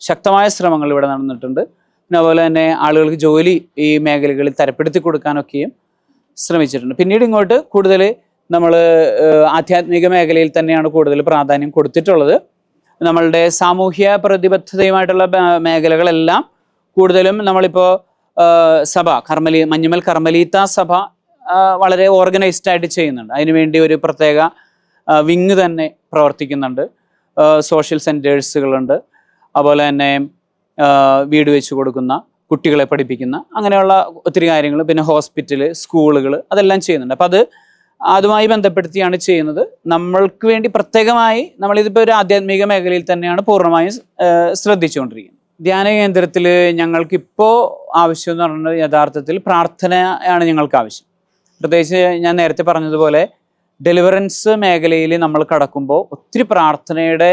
ശക്തമായ ശ്രമങ്ങൾ ഇവിടെ നടന്നിട്ടുണ്ട്. പിന്നെ അതുപോലെ തന്നെ ആളുകൾക്ക് ജോലി ഈ മേഖലകളിൽ തരപ്പെടുത്തി കൊടുക്കാനൊക്കെയും ശ്രമിച്ചിട്ടുണ്ട്. പിന്നീട് ഇങ്ങോട്ട് കൂടുതൽ നമ്മൾ ആധ്യാത്മിക മേഖലയിൽ തന്നെയാണ് കൂടുതൽ പ്രാധാന്യം കൊടുത്തിട്ടുള്ളത്. നമ്മളുടെ സാമൂഹ്യ പ്രതിബദ്ധതയുമായിട്ടുള്ള മേഖലകളെല്ലാം കൂടുതലും നമ്മളിപ്പോൾ സഭ കർമ്മലി മഞ്ഞുമൽ കർമ്മലീത്ത സഭ വളരെ ഓർഗനൈസ്ഡ് ആയിട്ട് ചെയ്യുന്നുണ്ട്. അതിനുവേണ്ടി ഒരു പ്രത്യേക വിങ് തന്നെ പ്രവർത്തിക്കുന്നുണ്ട്. സോഷ്യൽ സെന്റേഴ്സുകളുണ്ട് അതുപോലെ തന്നെ വീട് വെച്ച് കൊടുക്കുന്ന കുട്ടികളെ പഠിപ്പിക്കുന്ന അങ്ങനെയുള്ള ഒത്തിരി കാര്യങ്ങൾ പിന്നെ ഹോസ്പിറ്റൽ സ്കൂളുകൾ അതെല്ലാം ചെയ്യുന്നുണ്ട്. അപ്പം അത് അതുമായി ബന്ധപ്പെടുത്തിയാണ് ചെയ്യുന്നത്. നമ്മൾക്ക് വേണ്ടി പ്രത്യേകമായി നമ്മളിതിപ്പോൾ ഒരു ആധ്യാത്മിക മേഖലയിൽ തന്നെയാണ് പൂർണമായും ശ്രദ്ധിച്ചുകൊണ്ടിരിക്കുന്നത്. ധ്യാന കേന്ദ്രത്തിൽ ഞങ്ങൾക്കിപ്പോൾ ആവശ്യം എന്ന് പറയുന്നത് യഥാർത്ഥത്തിൽ പ്രാർത്ഥനയാണ് ഞങ്ങൾക്ക് ആവശ്യം. പ്രത്യേകിച്ച് ഞാൻ നേരത്തെ പറഞ്ഞതുപോലെ ഡെലിവറൻസ് മേഖലയിൽ നമ്മൾ കടക്കുമ്പോൾ ഒത്തിരി പ്രാർത്ഥനയുടെ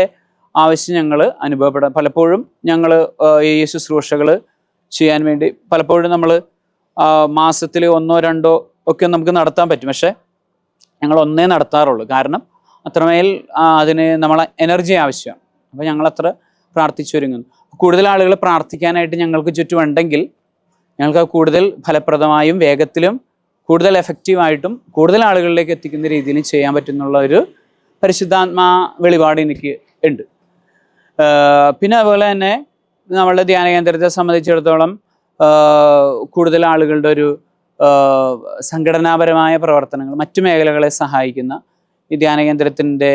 ആവശ്യം ഞങ്ങൾ അനുഭവപ്പെടാം. പലപ്പോഴും ഞങ്ങൾ ഈ ശുശ്രൂഷകൾ ചെയ്യാൻ വേണ്ടി പലപ്പോഴും നമ്മൾ മാസത്തിൽ ഒന്നോ രണ്ടോ ഒക്കെ നമുക്ക് നടത്താൻ പറ്റും. പക്ഷേ ഞങ്ങൾ ഒന്നേ നടത്താറുള്ളൂ. കാരണം അത്രമേൽ അതിന് നമ്മളെ എനർജി ആവശ്യമാണ്. അപ്പോൾ ഞങ്ങൾ അത്ര പ്രാർത്ഥിച്ചൊരുങ്ങുന്നു കൂടുതൽ ആളുകൾ പ്രാർത്ഥിക്കാനായിട്ട് ഞങ്ങൾക്ക് ചുറ്റുമുണ്ടെങ്കിൽ ഞങ്ങൾക്ക് കൂടുതൽ ഫലപ്രദമായും വേഗത്തിലും കൂടുതൽ എഫക്റ്റീവായിട്ടും കൂടുതൽ ആളുകളിലേക്ക് എത്തിക്കുന്ന രീതിയിൽ ചെയ്യാൻ പറ്റുന്നുള്ള ഒരു പരിശുദ്ധാത്മാ വെളിപാട് എനിക്ക് ഉണ്ട്. പിന്നെ അതുപോലെ തന്നെ നമ്മളുടെ ധ്യാന കേന്ദ്രത്തെ സംബന്ധിച്ചിടത്തോളം കൂടുതൽ ആളുകളുടെ ഒരു സംഘടനാപരമായ പ്രവർത്തനങ്ങൾ മറ്റു മേഖലകളെ സഹായിക്കുന്ന ഈ ധ്യാന കേന്ദ്രത്തിന്റെ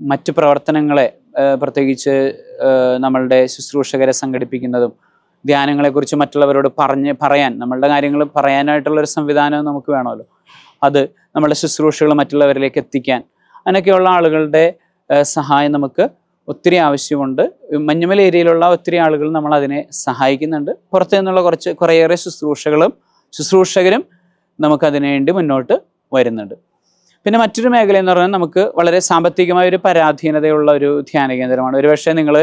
മറ്റു പ്രവർത്തനങ്ങളെ പ്രത്യേകിച്ച് നമ്മളുടെ ശുശ്രൂഷകരെ സംഘടിപ്പിക്കുന്നതും ധ്യാനങ്ങളെക്കുറിച്ച് മറ്റുള്ളവരോട് പറഞ്ഞ് പറയാൻ നമ്മളുടെ കാര്യങ്ങൾ പറയാനായിട്ടുള്ള ഒരു സംവിധാനം നമുക്ക് വേണമല്ലോ. അത് നമ്മളുടെ ശുശ്രൂഷകൾ മറ്റുള്ളവരിലേക്ക് എത്തിക്കാൻ അങ്ങനെയൊക്കെയുള്ള ആളുകളുടെ സഹായം നമുക്ക് ഒത്തിരി ആവശ്യമുണ്ട്. മഞ്ഞുമല ഏരിയയിലുള്ള ഒത്തിരി ആളുകൾ നമ്മൾ അതിനെ സഹായിക്കുന്നുണ്ട്. പുറത്തു നിന്നുള്ള കുറച്ച് കുറേയേറെ ശുശ്രൂഷകളും ശുശ്രൂഷകരും നമുക്കതിനു വേണ്ടി മുന്നോട്ട് വരുന്നുണ്ട്. പിന്നെ മറ്റൊരു മേഖല എന്ന് പറഞ്ഞാൽ നമുക്ക് വളരെ സാമ്പത്തികമായ ഒരു പരാധീനതയുള്ള ഒരു ധ്യാന കേന്ദ്രമാണ്. ഒരുപക്ഷെ നിങ്ങൾ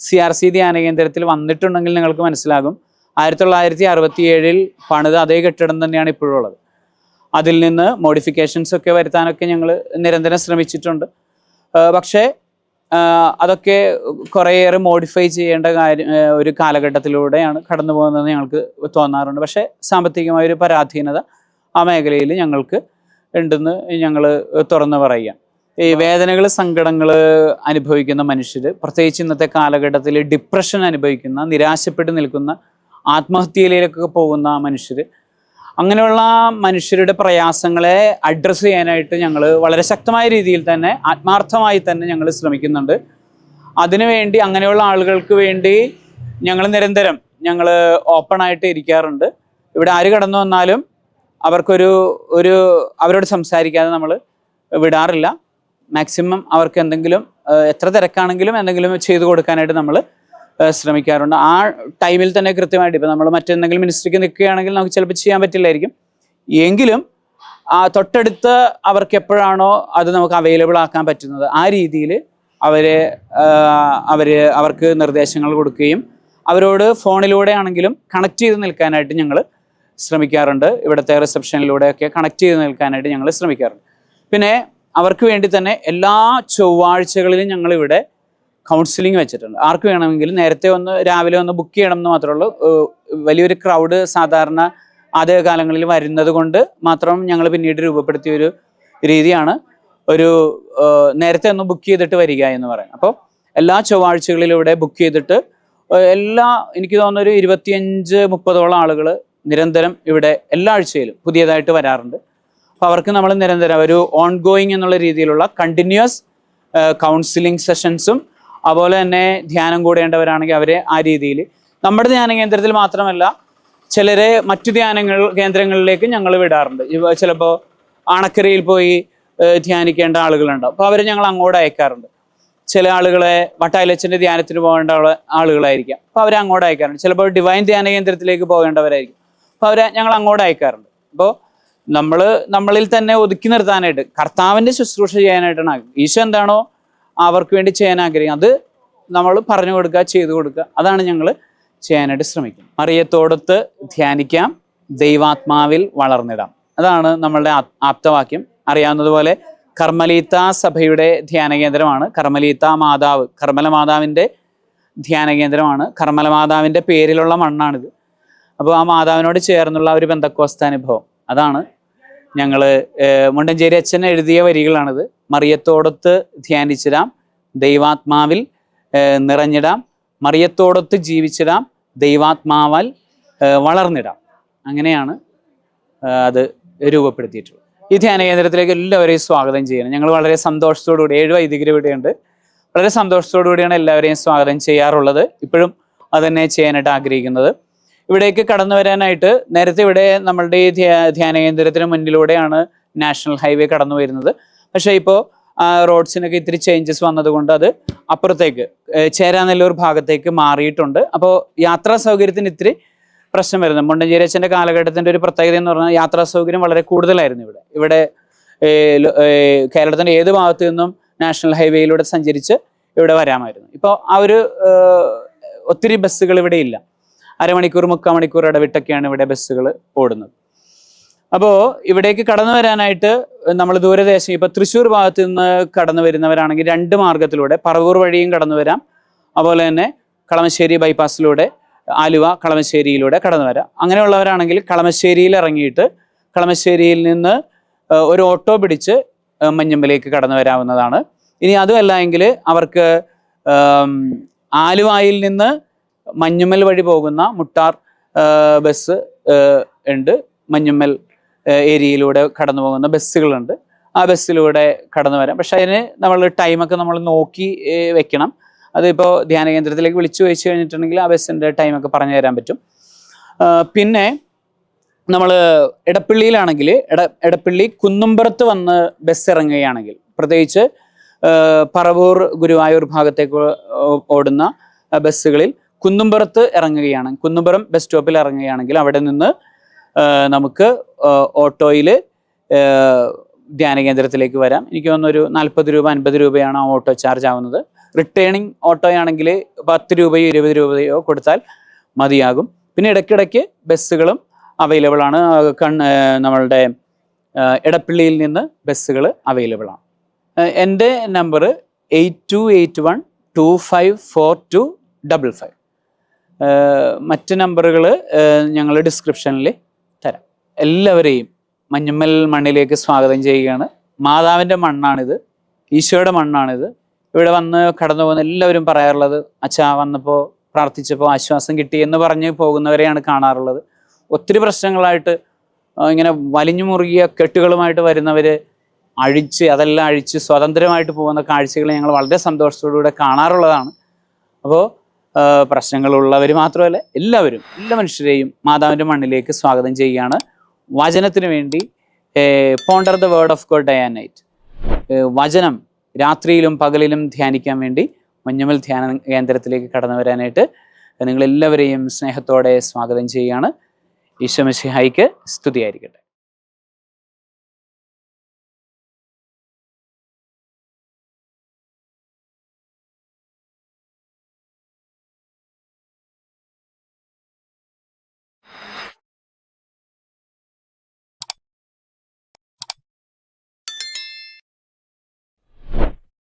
സി ആർ സി ധ്യാന കേന്ദ്രത്തിൽ വന്നിട്ടുണ്ടെങ്കിൽ നിങ്ങൾക്ക് മനസ്സിലാകും. ആയിരത്തി തൊള്ളായിരത്തി അറുപത്തി ഏഴിൽ പണിത് അതേ കെട്ടിടം തന്നെയാണ് ഇപ്പോഴും ഉള്ളത് അതിൽ നിന്ന് മോഡിഫിക്കേഷൻസ് ഒക്കെ വരുത്താനൊക്കെ ഞങ്ങൾ നിരന്തരം ശ്രമിച്ചിട്ടുണ്ട്. പക്ഷേ അതൊക്കെ കുറേയേറെ മോഡിഫൈ ചെയ്യേണ്ട കാര്യം ഒരു കാലഘട്ടത്തിലൂടെയാണ് കടന്നു പോകുന്നതെന്ന് ഞങ്ങൾക്ക് തോന്നാറുണ്ട്. പക്ഷേ സാമ്പത്തികമായ ഒരു പരാധീനത ആ മേഖലയിൽ ഞങ്ങൾക്ക് ഉണ്ടെന്ന് ഞങ്ങൾ തുറന്നു പറയുക. ഈ വേദനകൾ സങ്കടങ്ങൾ അനുഭവിക്കുന്ന മനുഷ്യർ പ്രത്യേകിച്ച് ഇന്നത്തെ കാലഘട്ടത്തിൽ ഡിപ്രഷൻ അനുഭവിക്കുന്ന നിരാശപ്പെട്ട് നിൽക്കുന്ന ആത്മഹത്യയിലേക്കൊക്കെ പോകുന്ന മനുഷ്യർ അങ്ങനെയുള്ള മനുഷ്യരുടെ പ്രയാസങ്ങളെ അഡ്രസ്സ് ചെയ്യാനായിട്ട് ഞങ്ങൾ വളരെ ശക്തമായ രീതിയിൽ തന്നെ ആത്മാർത്ഥമായി തന്നെ ഞങ്ങൾ ശ്രമിക്കുന്നുണ്ട്. അതിനുവേണ്ടി അങ്ങനെയുള്ള ആളുകൾക്ക് വേണ്ടി ഞങ്ങൾ നിരന്തരം ഞങ്ങൾ ഓപ്പൺ ആയിട്ട് ഇരിക്കാറുണ്ട്. ഇവിടെ ആര് കടന്നു വന്നാലും അവർക്കൊരു ഒരു അവരോട് സംസാരിക്കാതെ നമ്മൾ വിടാറില്ല. മാക്സിമം അവർക്ക് എന്തെങ്കിലും എത്ര തിരക്കാണെങ്കിലും എന്തെങ്കിലും ചെയ്തു കൊടുക്കാനായിട്ട് നമ്മൾ ശ്രമിക്കാറുണ്ട്. ആ ടൈമിൽ തന്നെ കൃത്യമായിട്ട് ഇപ്പം നമ്മൾ മറ്റെന്തെങ്കിലും മിനിസ്ട്രിക്ക് നിൽക്കുകയാണെങ്കിൽ നമുക്ക് ചിലപ്പോൾ ചെയ്യാൻ പറ്റില്ലായിരിക്കും. എങ്കിലും ആ തൊട്ടടുത്ത് അവർക്ക് എപ്പോഴാണോ അത് നമുക്ക് അവൈലബിൾ ആക്കാൻ പറ്റുന്നത് ആ രീതിയിൽ അവരെ അവർ അവർക്ക് നിർദ്ദേശങ്ങൾ കൊടുക്കുകയും അവരോട് ഫോണിലൂടെ ആണെങ്കിലും കണക്ട് ചെയ്ത് നിൽക്കാനായിട്ട് ഞങ്ങൾ ശ്രമിക്കാറുണ്ട്. ഇവിടുത്തെ റിസപ്ഷനിലൂടെയൊക്കെ കണക്ട് ചെയ്ത് നിൽക്കാനായിട്ട് ഞങ്ങൾ ശ്രമിക്കാറുണ്ട്. പിന്നെ അവർക്ക് വേണ്ടി തന്നെ എല്ലാ ചൊവ്വാഴ്ചകളിലും ഞങ്ങൾ ഇവിടെ കൗൺസിലിംഗ് വെച്ചിട്ടുണ്ട്. ആർക്ക് വേണമെങ്കിലും നേരത്തെ ഒന്ന് രാവിലെ ഒന്ന് ബുക്ക് ചെയ്യണം എന്ന് മാത്രമേ ഉള്ളൂ. വലിയൊരു ക്രൗഡ് സാധാരണ ആദ്യ കാലങ്ങളിൽ വരുന്നത് കൊണ്ട് മാത്രം ഞങ്ങൾ പിന്നീട് രൂപപ്പെടുത്തിയ ഒരു രീതിയാണ്. ഒരു നേരത്തെ ഒന്ന് ബുക്ക് ചെയ്തിട്ട് വരിക എന്ന് പറയാം. അപ്പോൾ എല്ലാ ചൊവ്വാഴ്ചകളിലും ഇവിടെ ബുക്ക് ചെയ്തിട്ട് എല്ലാ എനിക്ക് തോന്നുന്ന ഒരു ഇരുപത്തിയഞ്ച് മുപ്പതോളം ആളുകൾ നിരന്തരം ഇവിടെ എല്ലാ ആഴ്ചയിലും പുതിയതായിട്ട് വരാറുണ്ട്. അപ്പോൾ അവർക്ക് നമ്മൾ നിരന്തരം ഒരു ഓൺ ഗോയിങ് എന്നുള്ള രീതിയിലുള്ള കണ്ടിന്യൂസ് കൗൺസിലിംഗ് സെഷൻസും അതുപോലെ തന്നെ ധ്യാനം കൂടേണ്ടവരാണെങ്കിൽ അവരെ ആ രീതിയിൽ നമ്മുടെ ധ്യാന കേന്ദ്രത്തിൽ മാത്രമല്ല ചിലരെ മറ്റു ധ്യാനങ്ങൾ കേന്ദ്രങ്ങളിലേക്ക് ഞങ്ങൾ വിടാറുണ്ട്. ചിലപ്പോൾ അണക്കരയിൽ പോയി ധ്യാനിക്കേണ്ട ആളുകളുണ്ടാവും. അപ്പോൾ അവരെ ഞങ്ങൾ അങ്ങോട്ട് അയക്കാറുണ്ട്. ചില ആളുകളെ വട്ടായിലച്ചന്റെ ധ്യാനത്തിന് പോകേണ്ട ആള്- ആളുകളായിരിക്കാം. അപ്പോൾ അവരെ അങ്ങോട്ട് അയക്കാറുണ്ട്. ചിലപ്പോൾ ഡിവൈൻ ധ്യാന കേന്ദ്രത്തിലേക്ക് പോകേണ്ടവരായിരിക്കും. അപ്പോൾ അവരെ ഞങ്ങൾ അങ്ങോട്ട് അയക്കാറുണ്ട്. അപ്പോൾ നമ്മൾ നമ്മളിൽ തന്നെ ഒതുക്കി നിർത്താനായിട്ട് കർത്താവിന്റെ ശുശ്രൂഷ ചെയ്യാനായിട്ടാണ്. ഈശോ എന്താണോ അവർക്ക് വേണ്ടി ചെയ്യാൻ ആഗ്രഹിക്കും. അത് നമ്മൾ പറഞ്ഞു കൊടുക്കുക ചെയ്തു കൊടുക്കുക. അതാണ് ഞങ്ങൾ ചെയ്യാനായിട്ട് ശ്രമിക്കുന്നത്. മറിയത്തോടൊത്ത് ധ്യാനിക്കാം ദൈവാത്മാവിൽ വളർന്നിടാം. അതാണ് നമ്മളുടെ ആപ്തവാക്യം. അറിയാവുന്നതുപോലെ കർമ്മലീത്ത സഭയുടെ ധ്യാന കേന്ദ്രമാണ്. കർമ്മലീത്ത മാതാവ് കർമ്മല മാതാവിന്റെ ധ്യാന കേന്ദ്രമാണ്. കർമ്മല മാതാവിന്റെ പേരിലുള്ള മണ്ണാണിത്. അപ്പോൾ ആ മാതാവിനോട് ചേർന്നുള്ള ഒരു ബന്ധക്കോസ്ത അനുഭവം. അതാണ് ഞങ്ങൾ മുണ്ടഞ്ചേരി അച്ഛൻ എഴുതിയ വരികളാണിത്. മറിയത്തോടൊത്ത് ധ്യാനിച്ചിടാം ദൈവാത്മാവിൽ നിറഞ്ഞിടാം. മറിയത്തോടൊത്ത് ജീവിച്ചിടാം ദൈവാത്മാവാൽ വളർന്നിടാം. അങ്ങനെയാണ് അത് രൂപപ്പെടുത്തിയിട്ടുള്ളത്. ഈ ധ്യാന കേന്ദ്രത്തിലേക്ക് എല്ലാവരെയും സ്വാഗതം ചെയ്യണം ഞങ്ങൾ വളരെ സന്തോഷത്തോടുകൂടി ഏഴ് വൈദികർ ഇവിടെയുണ്ട്. വളരെ സന്തോഷത്തോടുകൂടിയാണ് എല്ലാവരെയും സ്വാഗതം ചെയ്യാറുള്ളത്. ഇപ്പോഴും അത് തന്നെ ചെയ്യാനായിട്ട് ആഗ്രഹിക്കുന്നത്. ഇവിടേക്ക് കടന്നു വരാനായിട്ട് നേരത്തെ ഇവിടെ നമ്മളുടെ ഈ ധ്യാ- ധ്യാന കേന്ദ്രത്തിന് മുന്നിലൂടെയാണ് നാഷണൽ ഹൈവേ കടന്നു വരുന്നത്. പക്ഷേ ഇപ്പോൾ റോഡ്സിനൊക്കെ ഇത്തിരി ചേഞ്ചസ് വന്നതുകൊണ്ട് അത് അപ്പുറത്തേക്ക് ചേരാനെല്ലൂർ ഭാഗത്തേക്ക് മാറിയിട്ടുണ്ട്. അപ്പോൾ യാത്രാ സൗകര്യത്തിന് ഇത്തിരി പ്രശ്നം വരുന്നത് മുണ്ടഞ്ചേരി അച്ഛന്റെ കാലഘട്ടത്തിന്റെ ഒരു പ്രത്യേകത എന്ന് പറഞ്ഞാൽ യാത്രാ സൗകര്യം വളരെ കൂടുതലായിരുന്നു ഇവിടെ. ഇവിടെ കേരളത്തിന്റെ ഏത് ഭാഗത്തു നിന്നും നാഷണൽ ഹൈവേയിലൂടെ സഞ്ചരിച്ച് ഇവിടെ വരാമായിരുന്നു. ഇപ്പോൾ ആ ഒരു ഒത്തിരി ബസ്സുകൾ ഇവിടെ ഇല്ല. അരമണിക്കൂർ മുക്കാൽ മണിക്കൂർ ഇടവിട്ടൊക്കെയാണ് ഇവിടെ ബസ്സുകൾ ഓടുന്നത്. അപ്പോൾ ഇവിടേക്ക് കടന്നു വരാനായിട്ട് നമ്മൾ ദൂരദേശം ഇപ്പോൾ തൃശ്ശൂർ ഭാഗത്ത് നിന്ന് കടന്നു വരുന്നവരാണെങ്കിൽ രണ്ട് മാർഗത്തിലൂടെ പറവൂർ വഴിയും കടന്നു വരാം. അതുപോലെ തന്നെ കളമശ്ശേരി ബൈപ്പാസിലൂടെ ആലുവ കളമശ്ശേരിയിലൂടെ കടന്നു വരാം. അങ്ങനെയുള്ളവരാണെങ്കിൽ കളമശ്ശേരിയിൽ ഇറങ്ങിയിട്ട് കളമശ്ശേരിയിൽ നിന്ന് ഒരു ഓട്ടോ പിടിച്ച് മഞ്ഞമ്പലേക്ക് കടന്നു വരാവുന്നതാണ്. ഇനി അതുമല്ല എങ്കിൽ അവർക്ക് ആലുവായിൽ നിന്ന് മഞ്ഞുമ്മൽ വഴി പോകുന്ന മുട്ടാർ ബസ് ഉണ്ട്. മഞ്ഞുമ്മൽ ഏരിയയിലൂടെ കടന്നു പോകുന്ന ബസ്സുകളുണ്ട്. ആ ബസ്സിലൂടെ കടന്നു വരാം. പക്ഷെ അതിന് നമ്മൾ ടൈമൊക്കെ നമ്മൾ നോക്കി വെക്കണം. അതിപ്പോൾ ധ്യാന കേന്ദ്രത്തിലേക്ക് വിളിച്ചു വെച്ച് കഴിഞ്ഞിട്ടുണ്ടെങ്കിൽ ആ ബസ്സിന്റെ ടൈമൊക്കെ പറഞ്ഞു തരാൻ പറ്റും. പിന്നെ നമ്മൾ എടപ്പള്ളിയിലാണെങ്കിൽ എട ഇടപ്പള്ളി കുന്നുംപുറത്ത് വന്ന് ബസ് ഇറങ്ങുകയാണെങ്കിൽ പ്രത്യേകിച്ച് പറവൂർ ഗുരുവായൂർ ഭാഗത്തേക്ക് ഓടുന്ന ബസ്സുകളിൽ കുന്നുംപുറത്ത് ഇറങ്ങുകയാണ്. കുന്നുംപുറം ബസ് സ്റ്റോപ്പിൽ ഇറങ്ങുകയാണെങ്കിൽ അവിടെ നിന്ന് നമുക്ക് ഓട്ടോയിൽ ധ്യാന കേന്ദ്രത്തിലേക്ക് വരാം. എനിക്ക് തോന്നുന്നൊരു നാൽപ്പത് രൂപ അൻപത് രൂപയാണ് ആ ഓട്ടോ ചാർജ് ആവുന്നത്. റിട്ടേണിംഗ് ഓട്ടോയാണെങ്കിൽ പത്ത് രൂപയോ ഇരുപത് രൂപയോ കൊടുത്താൽ മതിയാകും. പിന്നെ ഇടയ്ക്കിടയ്ക്ക് ബസ്സുകളും അവൈലബിൾ ആണ്. കൺ നമ്മളുടെ ഇടപ്പള്ളിയിൽ നിന്ന് ബസ്സുകൾ അവൈലബിൾ ആണ്. എന്റെ number eight two eight one two five four two double five. മറ്റ് നമ്പറുകൾ ഞങ്ങൾ ഡിസ്ക്രിപ്ഷനിൽ തരാം. എല്ലാവരെയും മഞ്ഞമ്മൽ മണ്ണിലേക്ക് സ്വാഗതം ചെയ്യുകയാണ്. മാതാവിന്റെ മണ്ണാണിത് ഈശോയുടെ മണ്ണാണിത്. ഇവിടെ വന്ന് കടന്നു പോകുന്ന എല്ലാവരും പറയാറുള്ളത് അച്ഛാ വന്നപ്പോൾ പ്രാർത്ഥിച്ചപ്പോൾ ആശ്വാസം കിട്ടി എന്ന് പറഞ്ഞ് പോകുന്നവരെയാണ് കാണാറുള്ളത്. ഒത്തിരി പ്രശ്നങ്ങളായിട്ട് ഇങ്ങനെ വലിഞ്ഞു മുറുകിയ കെട്ടുകളുമായിട്ട് വരുന്നവർ അഴിച്ച് അതെല്ലാം അഴിച്ച് സ്വതന്ത്രമായിട്ട് പോകുന്ന കാഴ്ചകൾ ഞങ്ങൾ വളരെ സന്തോഷത്തോടുകൂടെ കാണാറുള്ളതാണ്. അപ്പോൾ പ്രശ്നങ്ങളുള്ളവർ മാത്രമല്ല എല്ലാവരും എല്ലാ മനുഷ്യരെയും മാതാവിന്റെ മണ്ണിലേക്ക് സ്വാഗതം ചെയ്യുകയാണ്. വചനത്തിന് വേണ്ടി ponder the word of God day and night വചനം രാത്രിയിലും പകലിലും ധ്യാനിക്കാൻ വേണ്ടി മഞ്ഞുമൽ ധ്യാന കേന്ദ്രത്തിലേക്ക് കടന്നു വരാനായിട്ട് നിങ്ങളെല്ലാവരെയും സ്നേഹത്തോടെ സ്വാഗതം ചെയ്യുകയാണ്. ഈശ്വമസിഹായിക്ക് സ്തുതിയായിരിക്കട്ടെ.